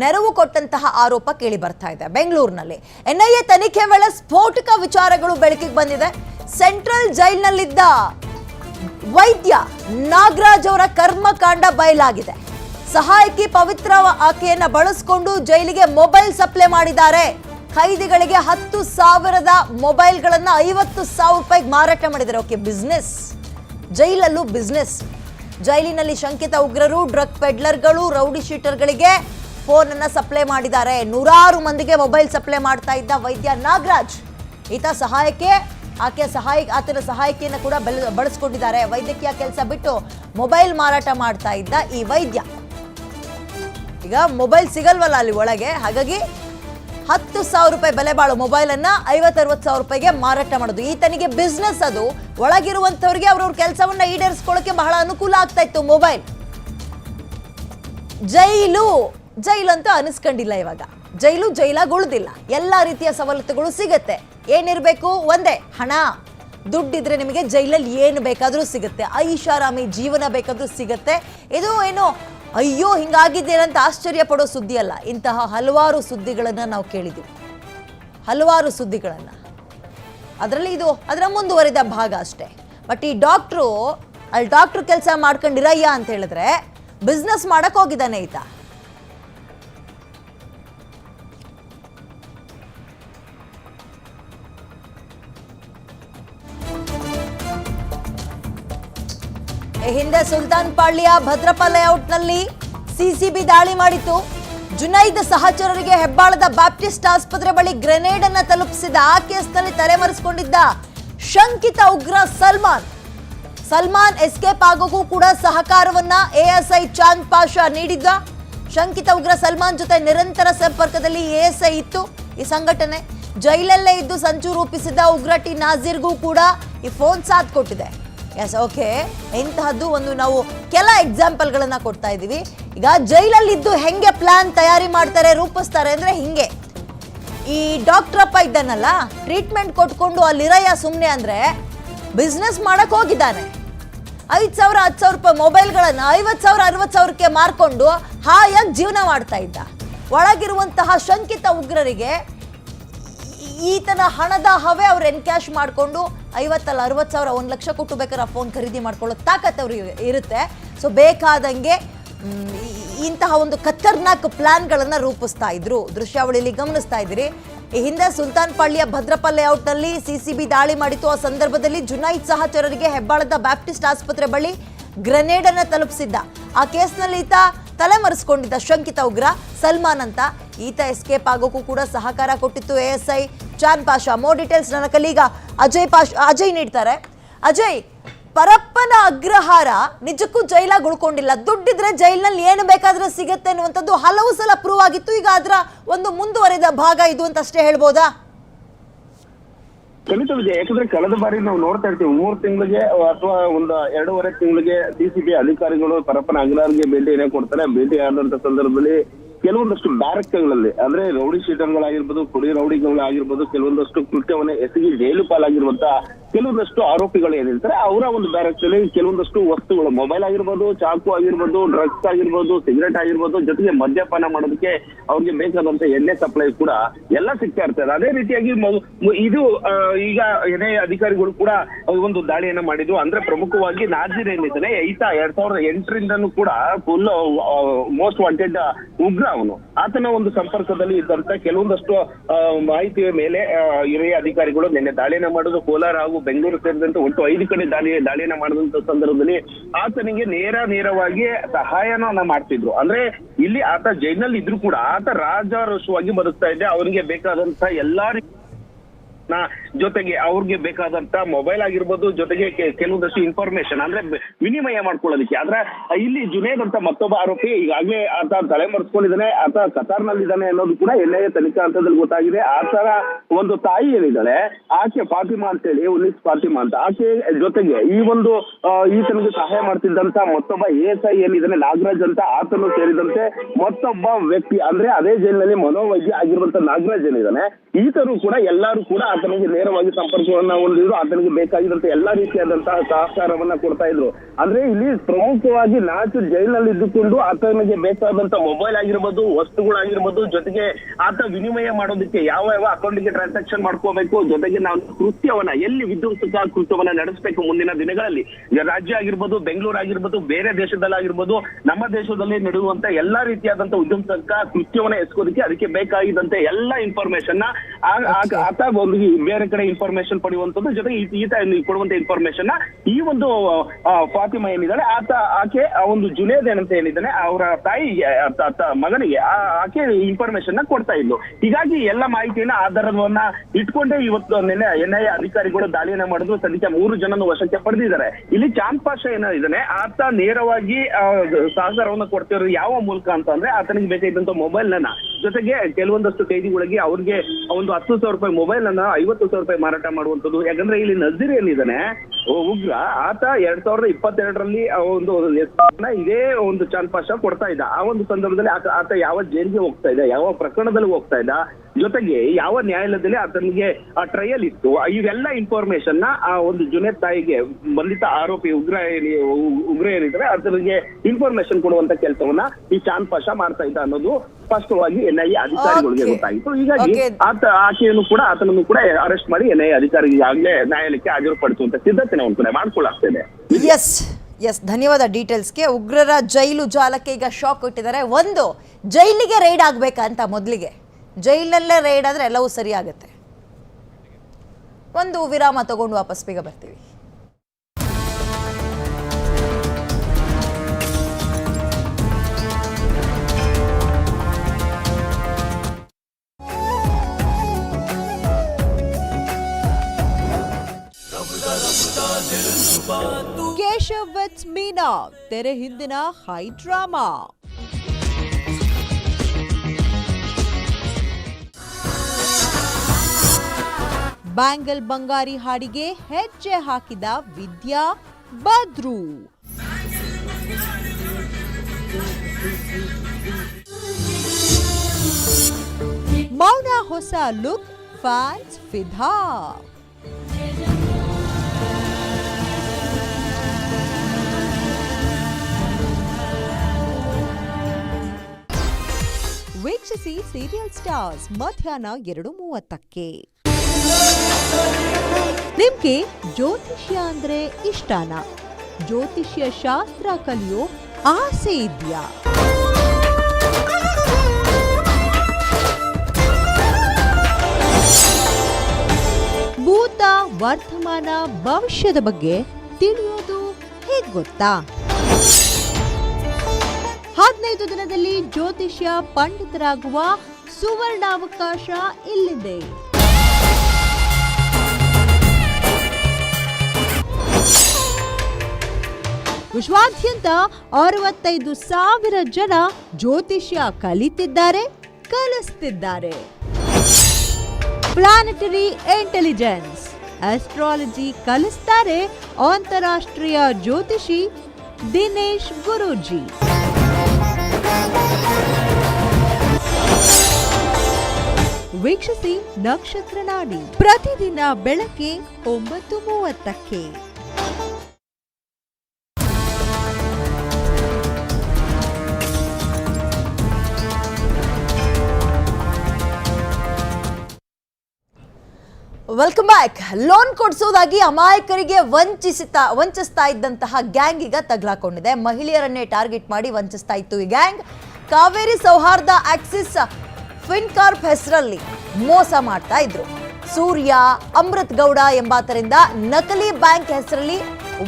ನೆರವು ಕೊಟ್ಟಂತಹ ಆರೋಪ ಕೇಳಿ ಬರ್ತಾ ಇದೆ. ಬೆಂಗಳೂರಿನಲ್ಲಿ ಎನ್ಐಎ ತನಿಖೆ ವೇಳೆ ಸ್ಫೋಟಕ ವಿಚಾರಗಳು ಬೆಳಕಿಗೆ ಬಂದಿದೆ. ಸೆಂಟ್ರಲ್ ಜೈಲ್ನಲ್ಲಿದ್ದ ವೈದ್ಯ ನಾಗರಾಜ್ ಅವರ ಕರ್ಮಕಾಂಡ ಬಯಲಾಗಿದೆ. ಸಹಾಯಕಿ ಪವಿತ್ರ ಆಕೆಯನ್ನ ಬಳಸಿಕೊಂಡು ಜೈಲಿಗೆ ಮೊಬೈಲ್ ಸಪ್ಲೈ ಮಾಡಿದ್ದಾರೆ. ಖೈದಿಗಳಿಗೆ ಹತ್ತು ಸಾವಿರದ ಮೊಬೈಲ್ಗಳನ್ನ ಐವತ್ತು ಸಾವಿರ ರೂಪಾಯಿಗೆ ಮಾರಾಟ ಮಾಡಿದ್ದಾರೆ. Okay, business. ಜೈಲಲ್ಲೂ ಬಿಸ್ನೆಸ್. ಜೈಲಿನಲ್ಲಿ ಶಂಕಿತ ಉಗ್ರರು, ಡ್ರಗ್ ಪೆಡ್ಲರ್ಗಳು, ರೌಡಿ ಶೀಟರ್ಗಳಿಗೆ ಫೋನ್ ಅನ್ನ ಸಪ್ಲೈ ಮಾಡಿದ್ದಾರೆ. ನೂರಾರು ಮಂದಿಗೆ ಮೊಬೈಲ್ ಸಪ್ಲೈ ಮಾಡ್ತಾ ಇದ್ದ ವೈದ್ಯ ನಾಗರಾಜ್. ಈತ ಸಹಾಯಕ್ಕೆ ಆಕೆ ಸಹಾಯ, ಆತನ ಸಹಾಯಕಿಯನ್ನು ಕೂಡ ಬೆಳ, ಬಳಸ್ಕೊಂಡಿದ್ದಾರೆ. ವೈದ್ಯಕೀಯ ಕೆಲಸ ಬಿಟ್ಟು ಮೊಬೈಲ್ ಮಾರಾಟ ಮಾಡ್ತಾ ಇದ್ದ ಈ ವೈದ್ಯ. ಈಗ ಮೊಬೈಲ್ ಸಿಗಲ್ವಲ್ಲ ಅಲ್ಲಿ ಒಳಗೆ? ಹಾಗಾಗಿ ಹತ್ತು ಸಾವಿರ ರೂಪಾಯಿ ಬೆಲೆ ಬಾಳೋ ಮೊಬೈಲ್ ಅನ್ನ ಐವತ್ತರವತ್ತು ಸಾವಿರ ರೂಪಾಯಿಗೆ ಮಾರಾಟ ಮಾಡೋದು. ಈತನಿಗೆ ಬಿಸ್ನೆಸ್ ಅದು. ಒಳಗಿರುವಂಥವ್ರಿಗೆ ಅವ್ರವ್ರ ಕೆಲಸವನ್ನ ಈಡೇರಿಸ್ಕೊಳ್ಳೋಕೆ ಬಹಳ ಅನುಕೂಲ ಆಗ್ತಾ ಇತ್ತು ಮೊಬೈಲ್. ಜೈಲು. ಜೈಲು ಅಂತ ಅನಿಸ್ಕೊಂಡಿಲ್ಲ ಇವಾಗ. ಜೈಲು ಜೈಲಾಗಿ ಉಳಿದಿಲ್ಲ ಎಲ್ಲ ರೀತಿಯ ಸವಲತ್ತುಗಳು ಸಿಗತ್ತೆ. ಏನಿರಬೇಕು? ಒಂದೇ, ಹಣ. ದುಡ್ಡಿದ್ರೆ ನಿಮಗೆ ಜೈಲಲ್ಲಿ ಏನು ಬೇಕಾದರೂ ಸಿಗುತ್ತೆ. ಐಷಾರಾಮಿ ಜೀವನ ಬೇಕಾದರೂ ಸಿಗುತ್ತೆ. ಇದು ಏನು, ಅಯ್ಯೋ ಹಿಂಗಾಗಿದ್ದೇನಂತ ಆಶ್ಚರ್ಯ ಪಡೋ ಸುದ್ದಿ ಅಲ್ಲ. ಇಂತಹ ಹಲವಾರು ಸುದ್ದಿಗಳನ್ನು ನಾವು ಕೇಳಿದ್ದೀವಿ ಹಲವಾರು ಸುದ್ದಿಗಳನ್ನು. ಅದರಲ್ಲಿ ಇದು, ಅದರ ಮುಂದುವರಿದ ಭಾಗ ಅಷ್ಟೇ. ಬಟ್ ಈ ಡಾಕ್ಟ್ರು, ಅಲ್ಲಿ ಡಾಕ್ಟ್ರು ಕೆಲಸ ಮಾಡ್ಕೊಂಡಿರಯ್ಯ ಅಂತ ಹೇಳಿದ್ರೆ ಬಿಸ್ನೆಸ್ ಮಾಡೋಕ್ಕೋಗಿದ್ದಾನೆ ಈತ. ಹಿಂದೆ ಸುಲ್ತಾನ್ ಪಾಳ್ಯ ಭದ್ರಪ್ಪ ಲೇಔಟ್ನಲ್ಲಿ ಸಿಸಿಬಿ ದಾಳಿ ಮಾಡಿತ್ತು. ಜುನೈದ್ ಸಹಚರರಿಗೆ ಹೆಬ್ಬಾಳದ ಬ್ಯಾಪ್ಟಿಸ್ಟ್ ಆಸ್ಪತ್ರೆ ಬಳಿ ಗ್ರೆನೇಡ್ ಅನ್ನ ತಲುಪಿಸಿದ ಆ ಕೇಸ್ನಲ್ಲಿ ತಲೆಮರೆಸಿಕೊಂಡಿದ್ದ ಶಂಕಿತ ಉಗ್ರ ಸಲ್ಮಾನ್. ಸಲ್ಮಾನ್ ಎಸ್ಕೇಪ್ ಆಗೋಗೂ ಕೂಡ ಸಹಕಾರವನ್ನ ಎಎಸ್ಐ ಚಾಂದ್ ಪಾಷಾ ನೀಡಿದ್ದ. ಶಂಕಿತ ಉಗ್ರ ಸಲ್ಮಾನ್ ಜೊತೆ ನಿರಂತರ ಸಂಪರ್ಕದಲ್ಲಿ ಎಎಸ್ಐ ಇತ್ತು. ಈ ಸಂಘಟನೆ ಜೈಲಲ್ಲೇ ಇದ್ದು ಸಂಚು ರೂಪಿಸಿದ ಉಗ್ರ ಟಿ ನಾಜೀರ್ಗೂ ಕೂಡ ಈ ಫೋನ್ ಸಾಥ್ ಕೊಟ್ಟಿದೆ. ಎಸ್ ಓಕೆ ಇಂತಹದ್ದು ಒಂದು ನಾವು ಕೆಲ ಎಕ್ಸಾಂಪಲ್ಗಳನ್ನು ಕೊಡ್ತಾ ಇದ್ದೀವಿ. ಈಗ ಜೈಲಲ್ಲಿದ್ದು ಹೆಂಗೆ ಪ್ಲಾನ್ ತಯಾರಿ ಮಾಡ್ತಾರೆ, ರೂಪಿಸ್ತಾರೆ ಅಂದ್ರೆ ಹಿಂಗೆ. ಈ ಡಾಕ್ಟ್ರಪ್ಪ ಇದ್ದಾನಲ್ಲ ಟ್ರೀಟ್ಮೆಂಟ್ ಕೊಟ್ಕೊಂಡು ಅಲ್ಲಿರಯ್ಯ ಸುಮ್ಮನೆ ಅಂದ್ರೆ ಬಿಸ್ನೆಸ್ ಮಾಡಕ್ ಹೋಗಿದ್ದಾನೆ. ಐದು ಸಾವಿರ ಹತ್ತು ಸಾವಿರ ರೂಪಾಯಿ ಮೊಬೈಲ್ಗಳನ್ನು ಐವತ್ತು ಸಾವಿರ ಅರವತ್ತು ಸಾವಿರಕ್ಕೆ ಮಾರ್ಕೊಂಡು ಹಾಯಾಗಿ ಜೀವನ ಮಾಡ್ತಾ ಇದ್ದ. ಒಳಗಿರುವಂತಹ ಶಂಕಿತ ಉಗ್ರರಿಗೆ ಈತನ ಹಣದ ಹವೆ ಅವ್ರು ಎನ್ಕ್ಯಾಶ್ ಮಾಡಿಕೊಂಡು ಐವತ್ತಲ್ಲ, ಅರವತ್ತು ಸಾವಿರ, ಒಂದು ಲಕ್ಷ ಕೊಟ್ಟು ಬೇಕಾದ್ರೆ ಆ ಫೋನ್ ಖರೀದಿ ಮಾಡ್ಕೊಳ್ಳೋ ತಾಕತ್ ಅವ್ರಿಗೆ ಇರುತ್ತೆ. ಸೊ ಬೇಕಾದಂಗೆ ಇಂತಹ ಒಂದು ಖತರ್ನಾಕ್ ಪ್ಲಾನ್ಗಳನ್ನು ರೂಪಿಸ್ತಾ ಇದ್ರು. ದೃಶ್ಯಾವಳಿಯಲ್ಲಿ ಗಮನಿಸ್ತಾ ಇದ್ದೀರಿ. ಈ ಹಿಂದೆ ಸುಲ್ತಾನ್ ಪಾಳ್ಯ ಭದ್ರಪ್ಪ ಲೇಔಟ್ನಲ್ಲಿ ಬಿ ದಾಳಿ ಮಾಡಿತ್ತು. ಆ ಸಂದರ್ಭದಲ್ಲಿ ಜುನೈದ್ ಸಹಚರರಿಗೆ ಹೆಬ್ಬಾಳದ ಬ್ಯಾಪ್ಟಿಸ್ಟ್ ಆಸ್ಪತ್ರೆ ಬಳಿ ಗ್ರೆನೇಡ್ ಅನ್ನು ತಲುಪಿಸಿದ್ದ. ಆ ಕೇಸ್ನಲ್ಲಿ ಈತ ತಲೆಮರೆಸ್ಕೊಂಡಿದ್ದ ಶಂಕಿತ ಉಗ್ರ ಸಲ್ಮಾನ್ ಅಂತ. ಈತ ಎಸ್ಕೇಪ್ ಆಗೋಕ್ಕೂ ಕೂಡ ಸಹಕಾರ ಕೊಟ್ಟಿತ್ತು ಎಎಸ್ಐ ಚಾನ್ ಪಾಷಾ ಮೋ ಡೀಟೇಲ್ಸ್ ನನ್ನ ಕಲೀಗ. ಅಜಯ್ ಪಾಷ್, ಅಜಯ್ ನೀಡ್ತಾರೆ. ಅಜಯ್, ಪರಪ್ಪನ ಅಗ್ರಹಾರ ನಿಜಕ್ಕೂ ಜೈಲಾಗಿ ಉಳ್ಕೊಂಡಿಲ್ಲ. ದುಡ್ಡಿದ್ರೆ ಜೈಲಿನಲ್ಲಿ ಏನು ಬೇಕಾದರೂ ಸಿಗುತ್ತೆ ಅನ್ನುವಂಥದ್ದು ಹಲವು ಸಲ ಪ್ರೂವ್ ಆಗಿತ್ತು. ಈಗ ಅದರ ಒಂದು ಮುಂದುವರೆದ ಭಾಗ ಇದು ಅಂತ ಅಷ್ಟೇ ಹೇಳ್ಬೋದಾ? ಖಂಡಿತ ವಿಜಯ, ಯಾಕಂದ್ರೆ ಕಳೆದ ಬಾರಿ ನಾವು ನೋಡ್ತಾ ಇರ್ತೀವಿ, ಮೂರು ತಿಂಗಳಿಗೆ ಅಥವಾ ಒಂದು ಎರಡೂವರೆ ತಿಂಗಳಿಗೆ ಡಿಸಿಬಿ ಅಧಿಕಾರಿಗಳು ಪರಪ್ಪನ ಅಗ್ರಹಾರಿಗೆ ಭೇಟಿಯನ್ನ ಕೊಡ್ತಾರೆ. ಭೇಟಿ ಆದಂತ ಸಂದರ್ಭದಲ್ಲಿ ಕೆಲವೊಂದಷ್ಟು ಬ್ಯಾರಕ್ಗಳಲ್ಲಿ ಅಂದ್ರೆ ರೌಡಿ ಶೀಟರ್ಗಳಾಗಿರ್ಬೋದು, ಕುಡಿ ರೌಡಿಗಳಾಗಿರ್ಬೋದು, ಕೆಲವೊಂದಷ್ಟು ಕೃತ್ಯವನ್ನ ಎಸಗಿ ಜೈಲು ಪಾಲಾಗಿರುವಂತ ಕೆಲವೊಂದಷ್ಟು ಆರೋಪಿಗಳು ಏನಿರ್ತಾರೆ, ಅವರ ಒಂದು ಬ್ಯಾರಕ್ಸ್ ಅಲ್ಲಿ ಕೆಲವೊಂದಷ್ಟು ವಸ್ತುಗಳು ಮೊಬೈಲ್ ಆಗಿರ್ಬೋದು, ಚಾಕು ಆಗಿರ್ಬೋದು ಡ್ರಗ್ಸ್ ಆಗಿರ್ಬೋದು ಸಿಗರೆಟ್ ಆಗಿರ್ಬೋದು, ಜೊತೆಗೆ ಮದ್ಯಪಾನ ಮಾಡೋದಕ್ಕೆ ಅವ್ರಿಗೆ ಬೇಕಾದಂತ ಎಣ್ಣೆ ಸಪ್ಲೈ ಕೂಡ ಎಲ್ಲ ಸಿಗ್ತಾ ಇರ್ತದೆ. ಅದೇ ರೀತಿಯಾಗಿ ಇದು ಈಗ ಎನ್ಐ ಅಧಿಕಾರಿಗಳು ಕೂಡ ಒಂದು ದಾಳಿಯನ್ನ ಮಾಡಿದ್ರು ಅಂದ್ರೆ ಪ್ರಮುಖವಾಗಿ ನಾಜಿರ್ ಏನಿದ್ದಾನೆ ಈತ ಎರಡ್ ಸಾವಿರದ ಎಂಟರಿಂದನು ಕೂಡ ಫುಲ್ ಮೋಸ್ಟ್ ವಾಂಟೆಡ್ ಉಗ್ರ ಅವನು. ಆತನ ಒಂದು ಸಂಪರ್ಕದಲ್ಲಿ ಇದ್ದಂತ ಕೆಲವೊಂದಷ್ಟು ಮಾಹಿತಿಯ ಮೇಲೆ ಹಿರಿಯ ಅಧಿಕಾರಿಗಳು ನಿನ್ನೆ ದಾಳಿಯನ್ನ ಮಾಡೋದು. ಕೋಲಾರ ಹಾಗೂ ಬೆಂಗಳೂರು ಸೇರಿದಂತೆ ಒಟ್ಟು ಐದು ಕಡೆ ದಾಳಿ, ದಾಳಿಯನ್ನ ಮಾಡಿದಂತ ಸಂದರ್ಭದಲ್ಲಿ ಆತನಿಗೆ ನೇರ ನೇರವಾಗಿ ಸಹಾಯನ ಮಾಡ್ತಿದ್ರು. ಅಂದ್ರೆ ಇಲ್ಲಿ ಆತ ಜೈಲಿನಲ್ಲಿ ಇದ್ರು ಕೂಡ ಆತ ರಾಜಾರೋಷವಾಗಿ ಬದುಕ್ತಾ ಇದೆ. ಅವನಿಗೆ ಬೇಕಾದಂತ ಎಲ್ಲಾ ರೀ- ನ ಜೊತೆಗೆ ಅವ್ರಿಗೆ ಬೇಕಾದಂತ ಮೊಬೈಲ್ ಆಗಿರ್ಬೋದು, ಜೊತೆಗೆ ಕೆಲವೊಂದಷ್ಟು ಇನ್ಫಾರ್ಮೇಶನ್ ಅಂದ್ರೆ ವಿನಿಮಯ ಮಾಡ್ಕೊಳ್ಳೋದಕ್ಕೆ. ಆದ್ರೆ ಇಲ್ಲಿ ಜುನೇದ್ ಅಂತ ಮತ್ತೊಬ್ಬ ಆರೋಪಿ ಈಗಾಗಲೇ ಆತ ತಲೆ ಮರೆಸ್ಕೊಂಡಿದ್ದಾನೆ ಆತ ಕತಾರ್ನಲ್ಲಿದ್ದಾನೆ ಅನ್ನೋದು ಕೂಡ ಎನ್ ಐ ಎ ತನಿಖಾ ಹಂತದಲ್ಲಿ ಗೊತ್ತಾಗಿದೆ. ಆತರ ಒಂದು ತಾಯಿ ಏನಿದ್ದಾಳೆ, ಆಕೆ ಫಾತಿಮಾ ಅಂತೇಳಿ ಉನ್ನಿಸ್ ಫಾತಿಮಾ ಅಂತ. ಆಕೆ ಜೊತೆಗೆ ಈ ಒಂದು ಈತನಿಗೆ ಸಹಾಯ ಮಾಡ್ತಿದ್ದಂತ ಮತ್ತೊಬ್ಬ ಎಸ್ ಐ ಏನಿದ್ದಾನೆ, ನಾಗರಾಜ್ ಅಂತ ಆತನು ಸೇರಿದಂತೆ ಮತ್ತೊಬ್ಬ ವ್ಯಕ್ತಿ, ಅಂದ್ರೆ ಅದೇ ಜೈಲಿನಲ್ಲಿ ಮನೋವೈದ್ಯ ಆಗಿರುವಂತ ನಾಗರಾಜ್ ಏನಿದ್ದಾನೆ ಈತರು ಕೂಡ, ಎಲ್ಲರೂ ಕೂಡ ಆತನಿಗೆ ನೇರವಾಗಿ ಸಂಪರ್ಕವನ್ನ ಹೊಂದಿದ್ರು, ಆತನಿಗೆ ಬೇಕಾಗಿದ್ದಂತ ಎಲ್ಲಾ ರೀತಿಯಾದಂತಹ ಸಹಕಾರವನ್ನ ಕೊಡ್ತಾ ಇದ್ರು. ಅಂದ್ರೆ ಇಲ್ಲಿ ಪ್ರಮುಖವಾಗಿ ನಾಚು ಜೈಲಿನಲ್ಲಿ ಇದ್ದುಕೊಂಡು ಆತನಿಗೆ ಬೇಕಾದಂತ ಮೊಬೈಲ್ ಆಗಿರ್ಬೋದು, ವಸ್ತುಗಳಾಗಿರ್ಬೋದು, ಜೊತೆಗೆ ಆತ ವಿನಿಮಯ ಮಾಡೋದಕ್ಕೆ ಯಾವ ಯಾವ ಅಕೌಂಟ್ಗೆ ಟ್ರಾನ್ಸಾಕ್ಷನ್ ಮಾಡ್ಕೋಬೇಕು, ಜೊತೆಗೆ ನಾವು ಕೃತ್ಯವನ್ನ, ಎಲ್ಲಿ ವಿಧ್ವಂಸಕ ಕೃತ್ಯವನ್ನ ನಡೆಸಬೇಕು ಮುಂದಿನ ದಿನಗಳಲ್ಲಿ. ರಾಜ್ಯ ಆಗಿರ್ಬೋದು, ಬೆಂಗಳೂರು ಆಗಿರ್ಬೋದು, ಬೇರೆ ದೇಶದಲ್ಲಾಗಿರ್ಬೋದು ನಮ್ಮ ದೇಶದಲ್ಲಿ ನಡೆಯುವಂತ ಎಲ್ಲಾ ರೀತಿಯಾದಂತ ವಿಧ್ವಂಸಕ ಕೃತ್ಯವನ್ನ ಎಸ್ಕೋದಕ್ಕೆ ಅದಕ್ಕೆ ಬೇಕಾಗಿದ್ದಂತೆ ಎಲ್ಲಾ ಇನ್ಫಾರ್ಮೇಶನ್ ಆತ ಒಂದು ಬೇರೆ ಕಡೆ ಇನ್ಫಾರ್ಮೇಶನ್ ಪಡೆಯುವಂತದ್ದು ಜೊತೆಗೆ ಈ- ಈತ ಕೊಡುವಂತ ಇನ್ಫಾರ್ಮೇಶನ್ನ ಈ ಒಂದು ಫಾತಿಮಾ ಏನಿದ್ದಾಳೆ ಆತ ಆಕೆ ಆ ಒಂದು ಜುನೇದ್ ಏನಂತ ಏನಿದ್ದಾನೆ ಅವರ ತಾಯಿಗೆ ಮಗನಿಗೆ ಆ- ಆಕೆ ಇನ್ಫಾರ್ಮೇಶನ್ನ ಕೊಡ್ತಾ ಇದ್ಲು. ಹೀಗಾಗಿ ಎಲ್ಲ ಮಾಹಿತಿಯನ್ನ ಆಧಾರವನ್ನ ಇಟ್ಕೊಂಡೇ ಇವತ್ತು ನಿನ್ನೆ ಎನ್ ಐ ಅಧಿಕಾರಿಗಳು ದಾಳಿಯನ್ನ ಮಾಡಿದ್ರು ಸದ್ಯಕ್ಕೆ ಮೂರು ಜನನ ವಶಕ್ಕೆ ಪಡೆದಿದ್ದಾರೆ. ಇಲ್ಲಿ ಚಾಂದ್ ಪಾಷ ಏನಿದ್ದಾನೆ ಆತ ನೇರವಾಗಿ ಸಹಕಾರವನ್ನು ಸಹಕಾರವನ್ನ ಕೊಡ್ತಿರೋದು ಯಾವ ಮೂಲಕ ಅಂತ ಅಂದ್ರೆ ಆತನಿಗೆ ಬೇಕಾಗಿದ್ದಂತ ಮೊಬೈಲ್ ನನ್ನ ಜೊತೆಗೆ ಕೆಲವೊಂದಷ್ಟು ಕೈದಿಗಳಿಗೆ ಅವ್ರಿಗೆ ಒಂದು ಹತ್ತು ಸಾವಿರ ರೂಪಾಯಿ ಮೊಬೈಲ್ ಅನ್ನ ಐವತ್ತು ಸಾವಿರ ರೂಪಾಯಿ ಮಾರಾಟ ಮಾಡುವಂತದ್ದು ಯಾಕಂದ್ರೆ ಇಲ್ಲಿ ನಜೀರ್ ಏನಿದ್ದಾನೆ ಉಗ್ರ. ಆತ ಎರಡ್ ಸಾವಿರದ ಇಪ್ಪತ್ತೆರಡರಲ್ಲಿ ಒಂದು ಇದೇ ಒಂದು ಚಾನ್ಪಾಶ ಕೊಡ್ತಾ ಇದ್ದ. ಆ ಒಂದು ಸಂದರ್ಭದಲ್ಲಿ ಆತ ಆತ ಯಾವ ಜೈಲಿಗೆ ಹೋಗ್ತಾ ಇದ್ದ? ಯಾವ ಪ್ರಕರಣದಲ್ಲಿ ಹೋಗ್ತಾ ಇದ್ದ? ಜೊತೆಗೆ ಯಾವ ನ್ಯಾಯಾಲಯದಲ್ಲಿ ಆತನಿಗೆ ಆ ಟ್ರಯಲ್ ಇತ್ತು ಇವೆಲ್ಲ ಇನ್ಫಾರ್ಮೇಶನ್ನ ಆ ಒಂದು ಜುನೇದ್ ತಾಯಿಗೆ ಬಂಧಿತ ಆರೋಪಿ ಉಗ್ರ ಉಗ್ರ ಏನಿದ್ರೆ ಆತನಿಗೆ ಇನ್ಫಾರ್ಮೇಶನ್ ಕೊಡುವಂತ ಕೆಲಸವನ್ನ ಈ ಚಾಂದ್ ಪಾಷಾ ಮಾಡ್ತಾ ಇದ್ದ ಅನ್ನೋದು ಸ್ಪಷ್ಟವಾಗಿ ಎನ್ ಐ ಅಧಿಕಾರಿಗಳಿಗೆ ಗೊತ್ತಾಯಿತು. ಗೊತ್ತಾಗಿತ್ತು ಹೀಗಾಗಿ. ಆತ ಆಕೆಯನ್ನು ಕೂಡ ಆತನನ್ನು ಕೂಡ ಅರೆಸ್ಟ್ ಮಾಡಿ ಎನ್ ಐ ಅಧಿಕಾರಿಗೆ ಆಗ್ಲೇ ನ್ಯಾಯಾಲಯಕ್ಕೆ ಹಾಜರುಪಡಿಸುವಂತ ಸಿದ್ಧತೆ ನಾವು ಕೂಡ ಮಾಡ್ಕೊಳ್ಳಾಗ್ತೇನೆ ಎಸ್ ಎಸ್ ಧನ್ಯವಾದ ಡೀಟೇಲ್ಸ್ಗೆ ಉಗ್ರರ ಜೈಲು ಜಾಲಕ್ಕೆ ಈಗ ಶಾಕ್ ಕೊಟ್ಟಿದ್ದಾರೆ ಒಂದು ಜೈಲಿಗೆ ರೈಡ್ ಆಗ್ಬೇಕಂತ ಮೊದಲಿಗೆ. ಜೈಲಲ್ಲೇ ರೈಡ್ ಆದರೆ ಎಲ್ಲವೂ ಸರಿ ಆಗುತ್ತೆ. ಒಂದು ವಿರಾಮ ತಗೊಂಡು ವಾಪಸ್ ಬೇಗ ಬರ್ತೀವಿ. ಕೇಶವ್ ವಿತ್ ಮೀನಾ, ತೆರೆ ಹಿಂದಿನ ಹೈ ಡ್ರಾಮಾ ಬ್ಯಾಂಗಲ್ ಬಂಗಾರಿ ಹಾಡಿಗೆ ಹೆಜ್ಜೆ ಹಾಕಿದ ವಿದ್ಯಾ ಬದ್ರು. ಮೌನ ಹೊಸ ಲುಕ್ ಫ್ಯಾನ್ಸ್ ಫಿಧಾ ವೀಕ್ಷಿಸಿ ಸೀರಿಯಲ್ ಸ್ಟಾರ್ಸ್ ಮಧ್ಯಾಹ್ನ ಎರಡು ಮೂವತ್ತಕ್ಕೆ. ನಿಮ್ಗೆ ಜ್ಯೋತಿಷ್ಯ ಅಂದ್ರೆ ಇಷ್ಟನಾ? ಜ್ಯೋತಿಷ್ಯ ಶಾಸ್ತ್ರ ಕಲಿಯೋ ಆಸೆ ಇದೆಯಾ? ಭೂತ ವರ್ತಮಾನ ಭವಿಷ್ಯದ ಬಗ್ಗೆ ತಿಳಿಯೋದು ಹೇಗ್ ಗೊತ್ತಾ? ಹದಿನೈದು ದಿನದಲ್ಲಿ ಜ್ಯೋತಿಷ್ಯ ಪಂಡಿತರಾಗುವ ಸುವರ್ಣಾವಕಾಶ ಇಲ್ಲಿದೆ ವಿಶ್ವಾದ್ಯಂತ ಅರವತ್ತೈದು ಸಾವಿರ ಜನ ಜ್ಯೋತಿಷ್ಯ ಕಲಿತಿದ್ದಾರೆ, ಕಲಿಸ್ತಿದ್ದಾರೆ. ಪ್ಲಾನೆಟರಿ ಇಂಟೆಲಿಜೆನ್ಸ್ ಆಸ್ಟ್ರಾಲಜಿ ಕಲಿಸ್ತಾರೆ ಅಂತಾರಾಷ್ಟ್ರೀಯ ಜ್ಯೋತಿಷಿ ದಿನೇಶ್ ಗುರೂಜಿ. ವೀಕ್ಷಿಸಿ ನಕ್ಷತ್ರ ನಾಡಿ. ಪ್ರತಿದಿನ ಬೆಳಗ್ಗೆ ಒಂಬತ್ತು ಮೂವತ್ತಕ್ಕೆ. ವೆಲ್ಕಮ್ ಬ್ಯಾಕ್ ಲೋನ್ ಕೊಡಿಸೋದಾಗಿ ಅಮಾಯಕರಿಗೆ ವಂಚಿಸುತ್ತಾ ವಂಚಿಸ್ತಾ ಇದ್ದಂತಹ ಗ್ಯಾಂಗ್ ಈಗ ತಗ್ಲಾಕೊಂಡಿದೆ. ಮಹಿಳೆಯರನ್ನೇ ಟಾರ್ಗೆಟ್ ಮಾಡಿ ವಂಚಿಸ್ತಾ ಇತ್ತು ಈ ಗ್ಯಾಂಗ್ ಕಾವೇರಿ ಸೌಹಾರ್ದ ಆಕ್ಸಿಸ್ ಫಿನ್ಕಾರ್ಪ್ ಹೆಸರಲ್ಲಿ ಮೋಸ ಮಾಡ್ತಾ ಇದ್ರು. ಸೂರ್ಯ, ಅಮೃತ್ ಗೌಡ ಎಂಬಾತರಿಂದ ನಕಲಿ ಬ್ಯಾಂಕ್ ಹೆಸರಲ್ಲಿ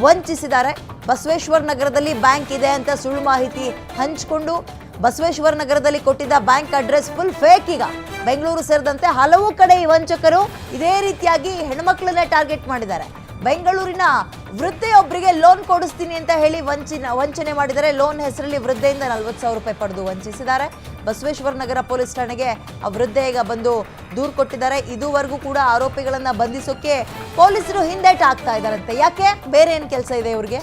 ವಂಚಿಸಿದ್ದಾರೆ. ಬಸವೇಶ್ವರ ನಗರದಲ್ಲಿ ಬ್ಯಾಂಕ್ ಇದೆ ಅಂತ ಸುಳ್ಳು ಮಾಹಿತಿ ಹಂಚಿಕೊಂಡು ಬಸವೇಶ್ವರ ನಗರದಲ್ಲಿ ಕೊಟ್ಟಿದ್ದ ಬ್ಯಾಂಕ್ ಅಡ್ರೆಸ್ ಫುಲ್ ಫೇಕ್ ಈಗ. ಬೆಂಗಳೂರು ಸೇರಿದಂತೆ ಹಲವು ಕಡೆ ಈ ವಂಚಕರು ಇದೇ ರೀತಿಯಾಗಿ ಹೆಣ್ಮಕ್ಳನ್ನೇ ಟಾರ್ಗೆಟ್ ಮಾಡಿದ್ದಾರೆ. ಬೆಂಗಳೂರಿನ ವೃದ್ಧೆಯೊಬ್ಬರಿಗೆ ಲೋನ್ ಕೊಡಿಸ್ತೀನಿ ಅಂತ ಹೇಳಿ ವಂಚಿನ, ವಂಚನೆ ಮಾಡಿದರೆ ಲೋನ್ ಹೆಸರಲ್ಲಿ ವೃದ್ಧೆಯಿಂದ ನಲ್ವತ್ತು ಸಾವಿರ ರೂಪಾಯಿ ಪಡೆದು ವಂಚಿಸಿದ್ದಾರೆ. ಬಸವೇಶ್ವರ ನಗರ ಪೊಲೀಸ್ ಠಾಣೆಗೆ ಆ ವೃದ್ಧೆ ಈಗ ಬಂದು ದೂರು ಕೊಟ್ಟಿದ್ದಾರೆ. ಇದುವರೆಗೂ ಕೂಡ ಆರೋಪಿಗಳನ್ನ ಬಂಧಿಸೋಕೆ ಪೊಲೀಸರು ಹಿಂದೇಟ್ ಆಗ್ತಾ ಇದ್ದಾರಂತೆ. ಯಾಕೆ? ಬೇರೆ ಏನು ಕೆಲಸ ಇದೆ ಇವ್ರಿಗೆ?